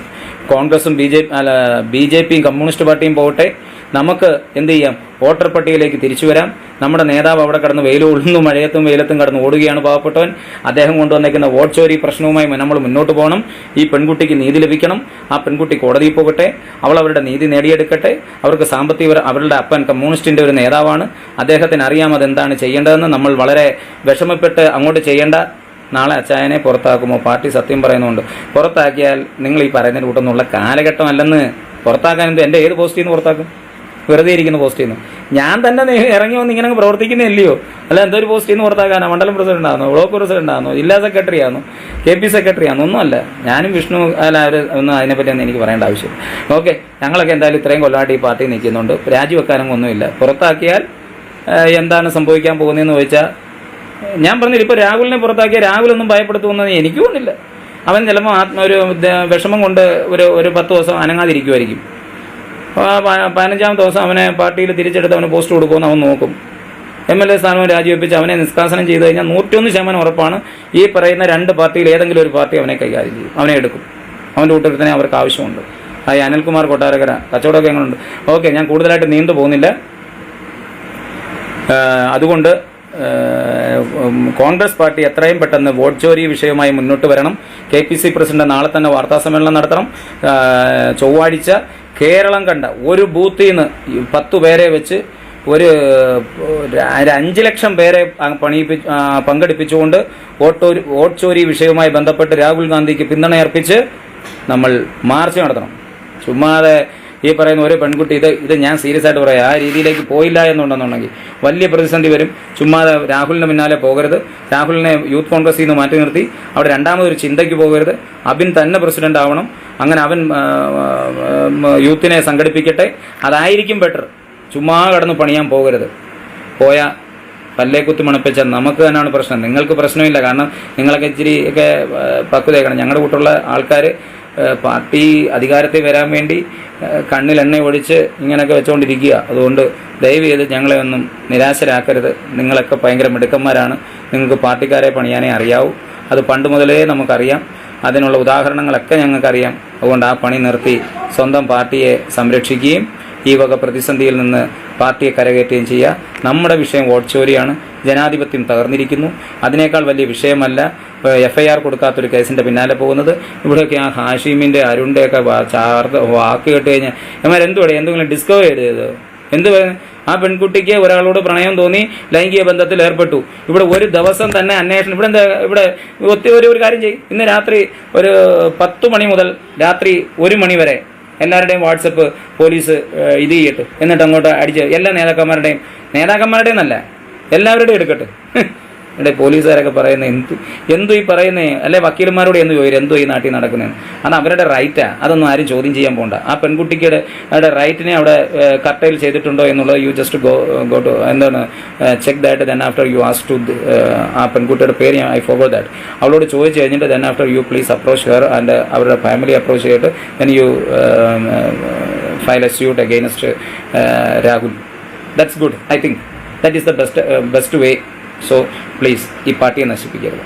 കോൺഗ്രസും ബി ജെ അല്ല ബി ജെ പിയും കമ്മ്യൂണിസ്റ്റ് പാർട്ടിയും പോകട്ടെ. നമുക്ക് എന്ത് ചെയ്യാം? വോട്ടർ പട്ടികയിലേക്ക് തിരിച്ചു വരാം. നമ്മുടെ നേതാവ് അവിടെ കടന്ന് വെയിൽ ഉള്ളുന്നു മഴയത്തും വെയിലത്തും കടന്ന് ഓടുകയാണ് പാവപ്പെട്ടവൻ. അദ്ദേഹം കൊണ്ടുവന്നേക്കുന്ന വോട്ട് ചോരി പ്രശ്നവുമായി നമ്മൾ മുന്നോട്ട് പോകണം. ഈ പെൺകുട്ടിക്ക് നീതി ലഭിക്കണം. ആ പെൺകുട്ടി കോടതിയിൽ പോകട്ടെ. അവൾ അവരുടെ നീതി നേടിയെടുക്കട്ടെ. അവർക്ക് സാമ്പത്തിക അവരുടെ അപ്പൻ കമ്മ്യൂണിസ്റ്റിന്റെ ഒരു നേതാവാണ്. അദ്ദേഹത്തിന് അറിയാം അതെന്താണ് ചെയ്യേണ്ടതെന്ന്. നമ്മൾ വളരെ വിഷമപ്പെട്ട് അങ്ങോട്ട് ചെയ്യേണ്ട നാളെ അച്ചായനെ പുറത്താക്കുമോ? പാർട്ടി സത്യം പറയുന്നുണ്ട്. പുറത്താക്കിയാൽ നിങ്ങൾ ഈ പറയുന്ന കൂട്ടൊന്നുള്ള കാലഘട്ടമല്ലെന്ന്. പുറത്താക്കാൻ എന്ത് എന്റെ ഏത് പോസ്റ്റിൽ നിന്ന് പുറത്താക്കും? വെറുതെ ഇരിക്കുന്ന പോസ്റ്റ് ചെയ്യുന്നു ഞാൻ തന്നെ ഇറങ്ങി വന്ന് ഇങ്ങനെ പ്രവർത്തിക്കുന്നില്ലയോ? അല്ല എന്തോ ഒരു പോസ്റ്റ് ചെയ്യുന്ന പുറത്താക്കാനോ മണ്ഡലം പ്രസിഡന്റ് ആണോ ബ്ലോക്ക് പ്രസിഡന്റ് ആണോ ജില്ലാ സെക്രട്ടറി ആണോ കെ പി സെക്രട്ടറി ആണോ ഒന്നുമല്ല ഞാനും വിഷ്ണു അല്ല അവർ ഒന്നും അതിനെപ്പറ്റി ഒന്നും എനിക്ക് പറയേണ്ട ആവശ്യം ഓക്കെ ഞങ്ങളൊക്കെ എന്തായാലും ഇത്രയും കൊല്ലമായിട്ട് ഈ പാർട്ടി നിൽക്കുന്നുണ്ട്. രാജിവെക്കാനും ഒന്നുമില്ല. പുറത്താക്കിയാൽ എന്താണ് സംഭവിക്കാൻ പോകുന്നതെന്ന് ചോദിച്ചാൽ ഞാൻ പറഞ്ഞില്ല ഇപ്പോൾ രാഹുലിനെ പുറത്താക്കിയ രാഹുലൊന്നും ഭയപ്പെടുത്തുമെന്ന് എനിക്ക് തോന്നുന്നില്ല അവൻ ചിലപ്പോൾ ആത്മ ഒരു വിഷമം കൊണ്ട് ഒരു ഒരു പത്ത് ദിവസം അനങ്ങാതിരിക്കുമായിരിക്കും പതിനഞ്ചാമത്തെ ദിവസം അവനെ പാർട്ടിയിൽ തിരിച്ചെടുത്ത് അവന് പോസ്റ്റ് കൊടുക്കുമെന്ന് അവൻ നോക്കും. എം എൽ എ സ്ഥാനവും രാജിവെപ്പിച്ച് അവനെ നിഷ്കാസനം ചെയ്ത് കഴിഞ്ഞാൽ നൂറ്റൊന്ന് ശതമാനം ഉറപ്പാണ് ഈ പറയുന്ന രണ്ട് പാർട്ടിയിൽ ഏതെങ്കിലും ഒരു പാർട്ടി അവനെ കൈകാര്യം ചെയ്യും അവനെ എടുക്കും. അവന്റെ തന്നെ അവർക്ക് ആവശ്യമുണ്ട്. ആ അനിൽകുമാർ കൊട്ടാരക്കര കച്ചവടമൊക്കെ എങ്ങനെയുണ്ട്? ഓക്കെ ഞാൻ കൂടുതലായിട്ട് നീണ്ടു പോകുന്നില്ല. അതുകൊണ്ട് കോൺഗ്രസ് പാർട്ടി എത്രയും പെട്ടെന്ന് വോട്ട് ചോരി വിഷയവുമായി മുന്നോട്ട് വരണം. കെ പി സി പ്രസിഡന്റ് നാളെ തന്നെ വാർത്താ സമ്മേളനം നടത്തണം ചൊവ്വാഴ്ച കേരളം കണ്ട ഒരു ബൂത്തിൽ നിന്ന് പത്തു പേരെ വെച്ച് ഒരു അഞ്ച് ലക്ഷം പേരെ പണിയിപ്പി പങ്കെടുപ്പിച്ചുകൊണ്ട് വോട്ട് ചോരി വിഷയവുമായി ബന്ധപ്പെട്ട് രാഹുൽ ഗാന്ധിക്ക് പിന്തുണ അർപ്പിച്ച് നമ്മൾ മാർച്ച് നടത്തണം. ചുമ്മാതെ ഈ പറയുന്ന ഒരു പെൺകുട്ടി ഇത് ഇത് ഞാൻ സീരിയസ് ആയിട്ട് പറയാം. ആ രീതിയിലേക്ക് പോയില്ല എന്നുണ്ടെന്നുണ്ടെങ്കിൽ വലിയ പ്രതിസന്ധി വരും. ചുമ്മാതെ രാഹുലിന് പിന്നാലെ പോകരുത്. രാഹുലിനെ യൂത്ത് കോൺഗ്രസിൽ നിന്ന് മാറ്റി നിർത്തി. അവിടെ രണ്ടാമതൊരു ചിന്തയ്ക്ക് പോകരുത്. അബിൻ തന്നെ പ്രസിഡന്റ് ആവണം. അങ്ങനെ അവൻ യൂത്തിനെ സംഘടിപ്പിക്കട്ടെ. അതായിരിക്കും ബെറ്റർ ചുമ്മാ കടന്ന് പണിയാൻ പോകരുത്. പോയ പല്ലേ കുത്തി മണപ്പിച്ച നമുക്ക് തന്നെയാണ് പ്രശ്നം. നിങ്ങൾക്ക് പ്രശ്നമില്ല. കാരണം നിങ്ങളൊക്കെ ഇച്ചിരി ഒക്കെ പക്വതയാക്കണം. ഞങ്ങളുടെ കൂട്ടുള്ള ആൾക്കാർ പാർട്ടി അധികാരത്തിൽ വരാൻ വേണ്ടി കണ്ണിൽ എണ്ണ ഒഴിച്ച് ഇങ്ങനെയൊക്കെ വെച്ചുകൊണ്ടിരിക്കുക അതുകൊണ്ട് ദയവ് ചെയ്ത് ഞങ്ങളെ ഒന്നും നിരാശരാക്കരുത്. നിങ്ങളൊക്കെ ഭയങ്കര മിടുക്കന്മാരാണ്. നിങ്ങൾക്ക് പാർട്ടിക്കാരെ പണിയാനേ അറിയാവൂ. അത് പണ്ട് മുതലേ നമുക്കറിയാം. അതിനുള്ള ഉദാഹരണങ്ങളൊക്കെ ഞങ്ങൾക്കറിയാം. അതുകൊണ്ട് ആ പണി നിർത്തി സ്വന്തം പാർട്ടിയെ സംരക്ഷിക്കുകയും ഈ വക പ്രതിസന്ധിയിൽ നിന്ന് പാർട്ടിയെ കരകയറ്റുകയും ചെയ്യുക. നമ്മുടെ വിഷയം വോട്ട് ചോരിയാണ്. ജനാധിപത്യം തകർന്നിരിക്കുന്നു. അതിനേക്കാൾ വലിയ വിഷയമല്ല എഫ് ഐ ആർ കൊടുക്കാത്തൊരു കേസിന്റെ പിന്നാലെ പോകുന്നത്. ഇവിടെയൊക്കെ ആ ഹാഷിമിന്റെ അരുണിന്റെയൊക്കെ വാക്ക് കേട്ട് കഴിഞ്ഞാൽ എന്തുവിടെ എന്തെങ്കിലും ഡിസ്കവർ ചെയ്തത് എന്ത്? ആ പെൺകുട്ടിക്ക് ഒരാളോട് പ്രണയം തോന്നി ലൈംഗിക ബന്ധത്തിൽ ഏർപ്പെട്ടു. ഇവിടെ ഒരു ദിവസം തന്നെ അന്വേഷണം ഇവിടെ എന്താ ഇവിടെ ഒത്തിരി ഒരു ഒരു കാര്യം ചെയ്യും. ഇന്ന് രാത്രി ഒരു പത്ത് മണി മുതൽ രാത്രി ഒരു മണി വരെ എല്ലാവരുടെയും വാട്സപ്പ് പോലീസ് ഇത് ചെയ്യട്ടെ. എന്നിട്ട് അങ്ങോട്ട് അടിച്ച് എല്ലാ നേതാക്കന്മാരുടെയും നേതാക്കന്മാരുടെയും എന്നല്ല എല്ലാവരുടെയും എടുക്കട്ടെ. ഇവിടെ പോലീസുകാരൊക്കെ പറയുന്നത് എന്ത് എന്തു ഈ പറയുന്നേ അല്ലെ വക്കീലന്മാരോട് എന്ത് ചോദിക്കും? എന്തോ ഈ നാട്ടിൽ നടക്കുന്നതെന്ന് അത് അവരുടെ റൈറ്റാ അതൊന്നും ആരും ചോദ്യം ചെയ്യാൻ പോകണ്ട ആ പെൺകുട്ടിക്ക് അവരുടെ റൈറ്റിനെ അവിടെ കർട്ടയിൽ ചെയ്തിട്ടുണ്ടോ എന്നുള്ളത് you just go go to എന്താണ് check that then after you has to ആ പെൺകുട്ടിയുടെ പേര് ഐ ഫോഗോ ദാറ്റ് അവളോട് ചോദിച്ചു കഴിഞ്ഞിട്ട് then after you please approach her and അവരുടെ ഫാമിലി അപ്രോച്ച് ചെയ്തിട്ട് then you file a suit against Rahul. That's good I think that is the best best way so please ഈ പാർട്ടിയെ നശിപ്പിക്കരുത്.